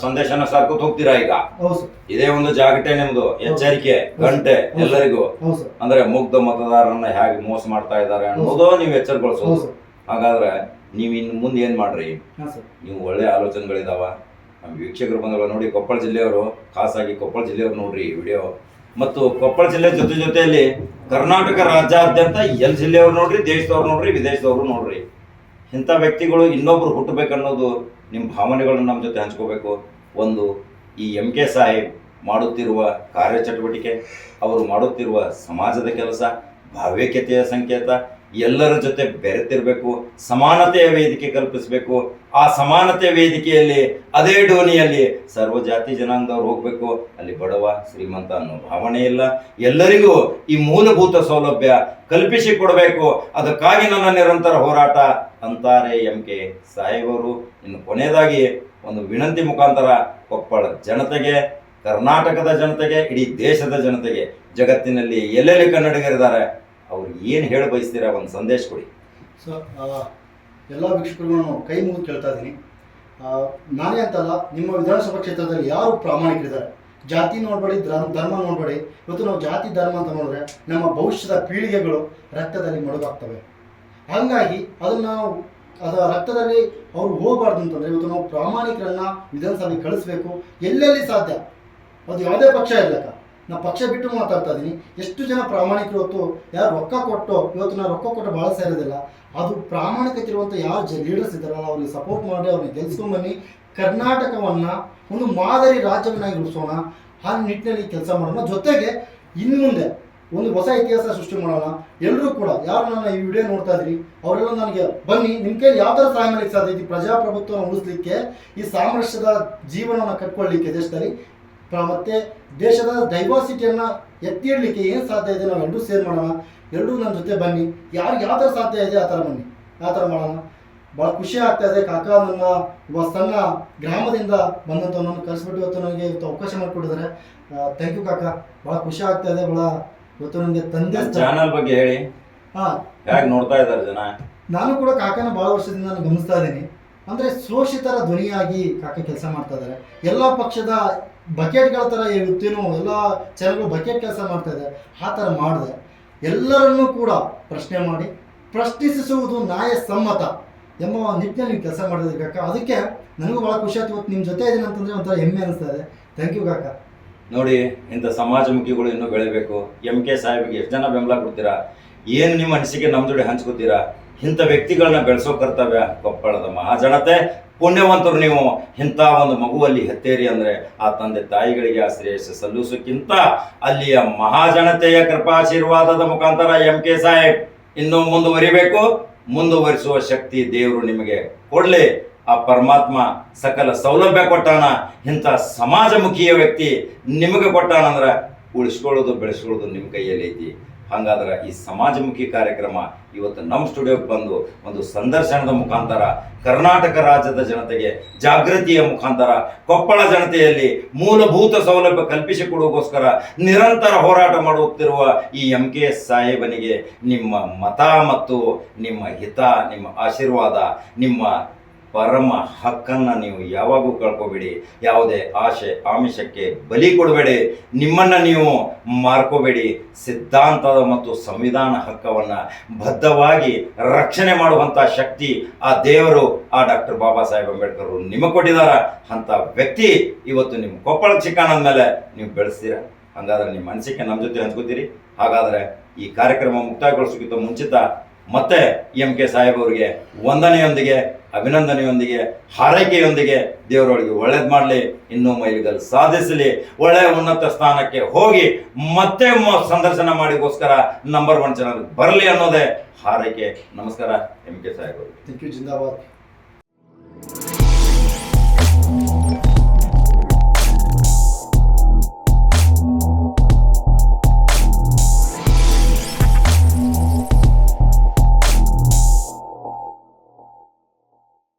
ಸಂದೇಶನ ಸಾಕು ಹೋಗ್ತೀರಾ ಈಗ? ಹೌದು ಇದೇ ಒಂದು ಜಾಗಟೆ ನಿಮ್ದು ಎಚ್ಚರಿಕೆ ಗಂಟೆ ಎಲ್ಲರಿಗೂ. ಅಂದ್ರೆ ಮುಗ್ಧ ಮತದಾರರನ್ನ ಹೇಗೆ ಮೋಸ ಮಾಡ್ತಾ ಇದ್ದಾರೆ ಅನ್ನೋದು ನೀವು ಎಚ್ಚರಗೊಳಿಸೋದು. ಹಾಗಾದ್ರೆ ನೀವು ಇನ್ನು ಮುಂದೆ ಏನ್ ಮಾಡ್ರಿ? ನೀವು ಒಳ್ಳೆ ಆಲೋಚನೆಗಳಿದಾವ. ನಮ್ಮ ವೀಕ್ಷಕರು ಬಂದವ ನೋಡಿ ಕೊಪ್ಪಳ ಜಿಲ್ಲೆಯವರು ಖಾಸಾಗಿ ಕೊಪ್ಪಳ ಜಿಲ್ಲೆಯವರು ನೋಡ್ರಿ ವಿಡಿಯೋ. ಮತ್ತು ಕೊಪ್ಪಳ ಜಿಲ್ಲೆ ಜೊತೆ ಜೊತೆಯಲ್ಲಿ ಕರ್ನಾಟಕ ರಾಜ್ಯಾದ್ಯಂತ ಎಲ್ ಜಿಲ್ಲೆಯವ್ರು ನೋಡ್ರಿ, ದೇಶದವ್ರು ನೋಡ್ರಿ, ವಿದೇಶದವ್ರು ನೋಡ್ರಿ. ಇಂಥ ವ್ಯಕ್ತಿಗಳು ಇನ್ನೊಬ್ರು ಹುಟ್ಟಬೇಕನ್ನೋದು ನಿಮ್ಮ ಭಾವನೆಗಳನ್ನ ನಮ್ಮ ಜೊತೆ ಹಂಚ್ಕೋಬೇಕು. ಒಂದು ಈ ಎಂ ಕೆ ಸಾಹೇಬ್ ಮಾಡುತ್ತಿರುವ ಕಾರ್ಯಚಟುವಟಿಕೆ, ಅವರು ಮಾಡುತ್ತಿರುವ ಸಮಾಜದ ಕೆಲಸ ಭಾವೈಕ್ಯತೆಯ ಸಂಕೇತ ಎಲ್ಲರ ಜೊತೆ ಬೆರೆತಿರಬೇಕು, ಸಮಾನತೆಯ ವೇದಿಕೆ ಕಲ್ಪಿಸಬೇಕು. ಆ ಸಮಾನತೆಯ ವೇದಿಕೆಯಲ್ಲಿ, ಅದೇ ಡೋನಿಯಲ್ಲಿ ಸರ್ವ ಜಾತಿ ಜನಾಂಗದವ್ರು ಹೋಗಬೇಕು. ಅಲ್ಲಿ ಬಡವ, ಶ್ರೀಮಂತ ಅನ್ನೋ ಭಾವನೆ ಇಲ್ಲ. ಎಲ್ಲರಿಗೂ ಈ ಮೂಲಭೂತ ಸೌಲಭ್ಯ ಕಲ್ಪಿಸಿ ಕೊಡಬೇಕು. ಅದಕ್ಕಾಗಿ ನನ್ನ ನಿರಂತರ ಹೋರಾಟ, ಅಂತಾರೆ ಎಂ ಕೆ ಸಾಹೇಬರು. ಇನ್ನು ಕೊನೆಯದಾಗಿ ಒಂದು ವಿನಂತಿ ಮುಖಾಂತರ, ಕೊಪ್ಪಳ ಜನತೆಗೆ, ಕರ್ನಾಟಕದ ಜನತೆಗೆ, ಇಡೀ ದೇಶದ ಜನತೆಗೆ, ಜಗತ್ತಿನಲ್ಲಿ ಎಲ್ಲೆಲ್ಲಿ ಕನ್ನಡಿಗರಿದ್ದಾರೆ ಅವ್ರಿಗೆ ಏನು ಹೇಳ ಬಯಸ್ತೀರಾ ಒಂದು ಸಂದೇಶ ಕೊಡಿ. ಸೊ ಎಲ್ಲ ವೀಕ್ಷಕರು ನಾನು ಕೈ ಮುಗಿದು ಕೇಳ್ತಾ ಇದ್ದೀನಿ. ನಾನೇ ಅಂತಲ್ಲ, ನಿಮ್ಮ ವಿಧಾನಸಭಾ ಕ್ಷೇತ್ರದಲ್ಲಿ ಯಾರು ಪ್ರಾಮಾಣಿಕರಿದ್ದಾರೆ? ಜಾತಿ ನೋಡಬೇಡಿ, ಧರ್ಮ ಧರ್ಮ ನೋಡಬೇಡಿ. ಇವತ್ತು ನಾವು ಜಾತಿ, ಧರ್ಮ ಅಂತ ನೋಡಿದ್ರೆ ನಮ್ಮ ಭವಿಷ್ಯದ ಪೀಳಿಗೆಗಳು ರಕ್ತದಲ್ಲಿ ಮಡುಗಾಗ್ತವೆ. ಹಾಗಾಗಿ ಅದನ್ನು ನಾವು ರಕ್ತದಲ್ಲಿ ಅವ್ರು ಹೋಗಬಾರ್ದು ಅಂತಂದರೆ ಇವತ್ತು ನಾವು ಪ್ರಾಮಾಣಿಕರನ್ನ ವಿಧಾನಸಭೆಗೆ ಕಳಿಸ್ಬೇಕು. ಎಲ್ಲೆಲ್ಲಿ ಸಾಧ್ಯ? ಅದು ಯಾವುದೇ ಪಕ್ಷ ಇರಲಕ್ಕ. ನಾ ಪಕ್ಷ ಬಿಟ್ಟು ಮಾತಾಡ್ತಾ ಇದ್ದೀನಿ ಎಷ್ಟು ಜನ ಪ್ರಾಮಾಣಿಕರು ಇವತ್ತು ಯಾರು ರೊಕ್ಕ ಕೊಟ್ಟು, ಇವತ್ತು ನಾನು ರೊಕ್ಕ ಕೊಟ್ಟು ಭಾಳ ಸೇರೋದಿಲ್ಲ ಅದು ಪ್ರಾಮಾಣಿಕತೆ ಇರುವಂಥ ಯಾರು ಜ ಲೀಡರ್ಸ್ ಇದ್ದಾರಲ್ಲ, ಅವ್ರಿಗೆ ಸಪೋರ್ಟ್ ಮಾಡಿ ಅವ್ರಿಗೆ ಗೆಲ್ಸ್ಕೊಂಬನ್ನಿ ಕರ್ನಾಟಕವನ್ನ ಒಂದು ಮಾದರಿ ರಾಜ್ಯವನ್ನಾಗಿ ರೂಪಿಸೋಣ. ಆ ನಿಟ್ಟಿನಲ್ಲಿ ಕೆಲಸ ಮಾಡೋಣ. ಜೊತೆಗೆ ಇನ್ನು ಮುಂದೆ ಒಂದು ಹೊಸ ಇತಿಹಾಸ ಸೃಷ್ಟಿ ಮಾಡೋಣ. ಎಲ್ಲರೂ ಕೂಡ ಯಾರು ನನ್ನ ಈ ವಿಡಿಯೋ ನೋಡ್ತಾ ಇದ್ರಿ, ಅವರೆಲ್ಲ ನನಗೆ ಬನ್ನಿ. ನಿಮ್ಮ ಕೈಲಿ ಯಾವ ಥರ ಸಹಾಯ ಮಾಡಲಿಕ್ಕೆ ಸಾಧ್ಯ ಉಳಿಸ್ಲಿಕ್ಕೆ, ಈ ಸಾಮರಸ್ಯದ ಜೀವನವನ್ನು ಕಟ್ಕೊಳ್ಳಿಕ್ಕೆ ದೇಶದಲ್ಲಿ ಮತ್ತೆ ದೇಶದ ಡೈವರ್ಸಿಟಿಯನ್ನು ಎತ್ತಿ ಇಡಲಿಕ್ಕೆ ಏನು ಸಾಧ್ಯ ಇದೆ ನಾವು ಎರಡೂ ಸೇರ್ ಮಾಡೋಣ. ಎರಡೂ ನನ್ನ ಜೊತೆ ಬನ್ನಿ. ಯಾರು ಯಾವ ಥರ ಸಾಧ್ಯ ಇದೆ ಆ ಥರ ಬನ್ನಿ. ಆ ಥರ ಮಾಡೋಣ. ಭಾಳ ಖುಷಿ ಆಗ್ತಾ ಇದೆ. ಕಾಕ ನನ್ನ ಒಬ್ಬ ಸಣ್ಣ ಗ್ರಾಮದಿಂದ ಬಂದಂಥ ನನ್ನ ಕರೆಸ್ಬಿಟ್ಟು ಇವತ್ತು ನನಗೆ ಇವತ್ತು ಅವಕಾಶ ಮಾಡಿಕೊಟ್ಟಿದ್ದಾರೆ. ಥ್ಯಾಂಕ್ ಯು ಕಾಕ. ಭಾಳ ಖುಷಿ ಆಗ್ತಾ ಇದೆ. ಭಾಳ ಇವತ್ತು ನನಗೆ ತಂದೆ ಚಾನಲ್ ಬಗ್ಗೆ ಹೇಳಿ. ಹಾಂ. ಯಾಕೆ ನೋಡ್ತಾ ಇದ್ದಾರೆ ಜನ? ನಾನು ಕೂಡ ಕಾಕನ ಭಾಳ ವರ್ಷದಿಂದ ನಾನು ಗಮನಿಸ್ತಾ ಇದ್ದೀನಿ. ಅಂದರೆ ಶೋಷಿತರ ಧ್ವನಿಯಾಗಿ ಕಾಕ ಕೆಲಸ ಮಾಡ್ತಾ ಇದ್ದಾರೆ. ಎಲ್ಲ ಪಕ್ಷದ ಬಕೆಟ್ಗಳ ಥರ ಇವತ್ತೇನು ಎಲ್ಲ ಚಾನಲ್ಗಳು ಬಕೆಟ್ ಕೆಲಸ ಮಾಡ್ತಾ ಇದೆ ಆ ಥರ ಮಾಡಿದೆ. ಎಲ್ಲರನ್ನೂ ಕೂಡ ಪ್ರಶ್ನೆ ಮಾಡಿ, ಪ್ರಶ್ನಿಸುವುದು ನ್ಯಾಯಸಮ್ಮತ ಎಂಬ ನಿಟ್ಟಿನಲ್ಲಿ ಕೆಲಸ ಮಾಡಿದ್ರೆ ಕಾಕ. ಅದಕ್ಕೆ ನನಗೂ ಭಾಳ ಖುಷಿ ಆಯ್ತು. ಇವತ್ತು ನಿಮ್ಮ ಜೊತೆ ಇದ್ದೀನಿ ಅಂತಂದರೆ ಒಂಥರ ಹೆಮ್ಮೆ ಅನಿಸ್ತಾ ಇದೆ. ಥ್ಯಾಂಕ್ ಯು ಕಾಕ. ನೋಡಿ, ಇಂಥ ಸಮಾಜಮುಖಿಗಳು ಇನ್ನೂ ಬೆಳಿಬೇಕು. ಎಂ ಕೆ ಸಾಹೇಬ್ಗೆ ಎಷ್ಟು ಜನ ಬೆಂಬಲ ಕೊಡ್ತೀರಾ? ಏನು ನಿಮ್ಮ ಅನಿಸಿಕೆ ನಮ್ಮ ಜೋಡಿ ಹಂಚ್ಕೋತೀರಾ? ಇಂಥ ವ್ಯಕ್ತಿಗಳನ್ನ ಬೆಳೆಸೋ ಕರ್ತವ್ಯ ಕೊಪ್ಪಳದ ಮಹಾಜನತೆ. ಪುಣ್ಯವಂತರು ನೀವು ಇಂಥ ಒಂದು ಮಗುವಲ್ಲಿ ಹೆತ್ತೇರಿ ಅಂದರೆ ಆ ತಂದೆ ತಾಯಿಗಳಿಗೆ ಆ ಶ್ರೇಯಸ್ಸು ಸಲ್ಲಿಸೋಕ್ಕಿಂತ ಅಲ್ಲಿಯ ಮಹಾಜನತೆಯ ಕೃಪಾಶೀರ್ವಾದದ ಮುಖಾಂತರ ಎಂ ಕೆ ಸಾಹೇಬ್ ಇನ್ನೂ ಮುಂದುವರಿಬೇಕು. ಮುಂದುವರಿಸುವ ಶಕ್ತಿ ದೇವರು ನಿಮಗೆ ಕೊಡಲಿ. ಆ ಪರಮಾತ್ಮ ಸಕಲ ಸೌಲಭ್ಯ ಕೊಟ್ಟಾನ. ಇಂಥ ಸಮಾಜಮುಖಿಯ ವ್ಯಕ್ತಿ ನಿಮಗೆ ಕೊಟ್ಟಾನಂದ್ರೆ ಉಳಿಸ್ಕೊಳ್ಳೋದು, ಬೆಳೆಸ್ಕೊಳ್ಳೋದು ನಿಮ್ಮ ಕೈಯಲ್ಲಿ ಐತಿ ಹಾಗಾದ್ರೆ ಈ ಸಮಾಜಮುಖಿ ಕಾರ್ಯಕ್ರಮ ಇವತ್ತು ನಮ್ಮ ಸ್ಟುಡಿಯೋಗೆ ಬಂದು ಒಂದು ಸಂದರ್ಶನದ ಮುಖಾಂತರ ಕರ್ನಾಟಕ ರಾಜ್ಯದ ಜನತೆಗೆ ಜಾಗೃತಿಯ ಮುಖಾಂತರ ಕೊಪ್ಪಳ ಜನತೆಯಲ್ಲಿ ಮೂಲಭೂತ ಸೌಲಭ್ಯ ಕಲ್ಪಿಸಿಕೊಡುವುದಕ್ಕೋಸ್ಕರ ನಿರಂತರ ಹೋರಾಟ ಮಾಡುತ್ತಿರುವ ಈ ಎಂ ಕೆ ಸಾಹೇಬನಿಗೆ ನಿಮ್ಮ ಮತ ಮತ್ತು ನಿಮ್ಮ ಹಿತ, ನಿಮ್ಮ ಆಶೀರ್ವಾದ, ನಿಮ್ಮ ಪರಮ ಹಕ್ಕನ್ನು ನೀವು ಯಾವಾಗೂ ಕಳ್ಕೊಬೇಡಿ. ಯಾವುದೇ ಆಶೆ, ಆಮಿಷಕ್ಕೆ ಬಲಿ ಕೊಡಬೇಡಿ. ನಿಮ್ಮನ್ನು ನೀವು ಮಾರ್ಕೋಬೇಡಿ. ಸಿದ್ಧಾಂತದ ಮತ್ತು ಸಂವಿಧಾನ ಹಕ್ಕವನ್ನು ಬದ್ಧವಾಗಿ ರಕ್ಷಣೆ ಮಾಡುವಂಥ ಶಕ್ತಿ ಆ ದೇವರು, ಆ ಡಾಕ್ಟರ್ ಬಾಬಾ ಸಾಹೇಬ್ ಅಂಬೇಡ್ಕರ್ ನಿಮಗೆ ಕೊಟ್ಟಿದ್ದಾರೆ. ಅಂಥ ವ್ಯಕ್ತಿ ಇವತ್ತು ನಿಮ್ಮ ಕೊಪ್ಪಳ ಚಿಕ್ಕಣ್ಣದ ಮೇಲೆ ನೀವು ಬೆಳೆಸ್ತೀರ? ಹಾಗಾದ್ರೆ ನಿಮ್ಮ ಅನಿಸಿಕೆ ನಮ್ಮ ಜೊತೆ ಹಂಚ್ಕೋತೀರಿ. ಹಾಗಾದರೆ ಈ ಕಾರ್ಯಕ್ರಮ ಮುಕ್ತಾಯಗೊಳಿಸೋಕ್ಕಿಂತ ಮುಂಚಿತ ಮತ್ತೆ ಎಂ ಕೆ ಅವರಿಗೆ ವಂದನೆಯೊಂದಿಗೆ, ಅಭಿನಂದನೆಯೊಂದಿಗೆ, ಹಾರೈಕೆಯೊಂದಿಗೆ ದೇವರೊಳಗೆ ಒಳ್ಳೇದು ಮಾಡಲಿ, ಇನ್ನೂ ಮೈಲಿಗಲ್ ಸಾಧಿಸಲಿ. ಒಳ್ಳೆಯ ಉನ್ನತ ಸ್ಥಾನಕ್ಕೆ ಹೋಗಿ ಮತ್ತೆ ಸಂದರ್ಶನ ಮಾಡಿಗೋಸ್ಕರ ನಂಬರ್ ಒನ್ ಚಾನಲ್ ಬರಲಿ ಅನ್ನೋದೇ ಹಾರೈಕೆ. ನಮಸ್ಕಾರ, ಎಂ ಕೆ ಸಾಹೇಬ್ ಥ್ಯಾಂಕ್ ಯು ಜಿಂದಾಬಾದ್.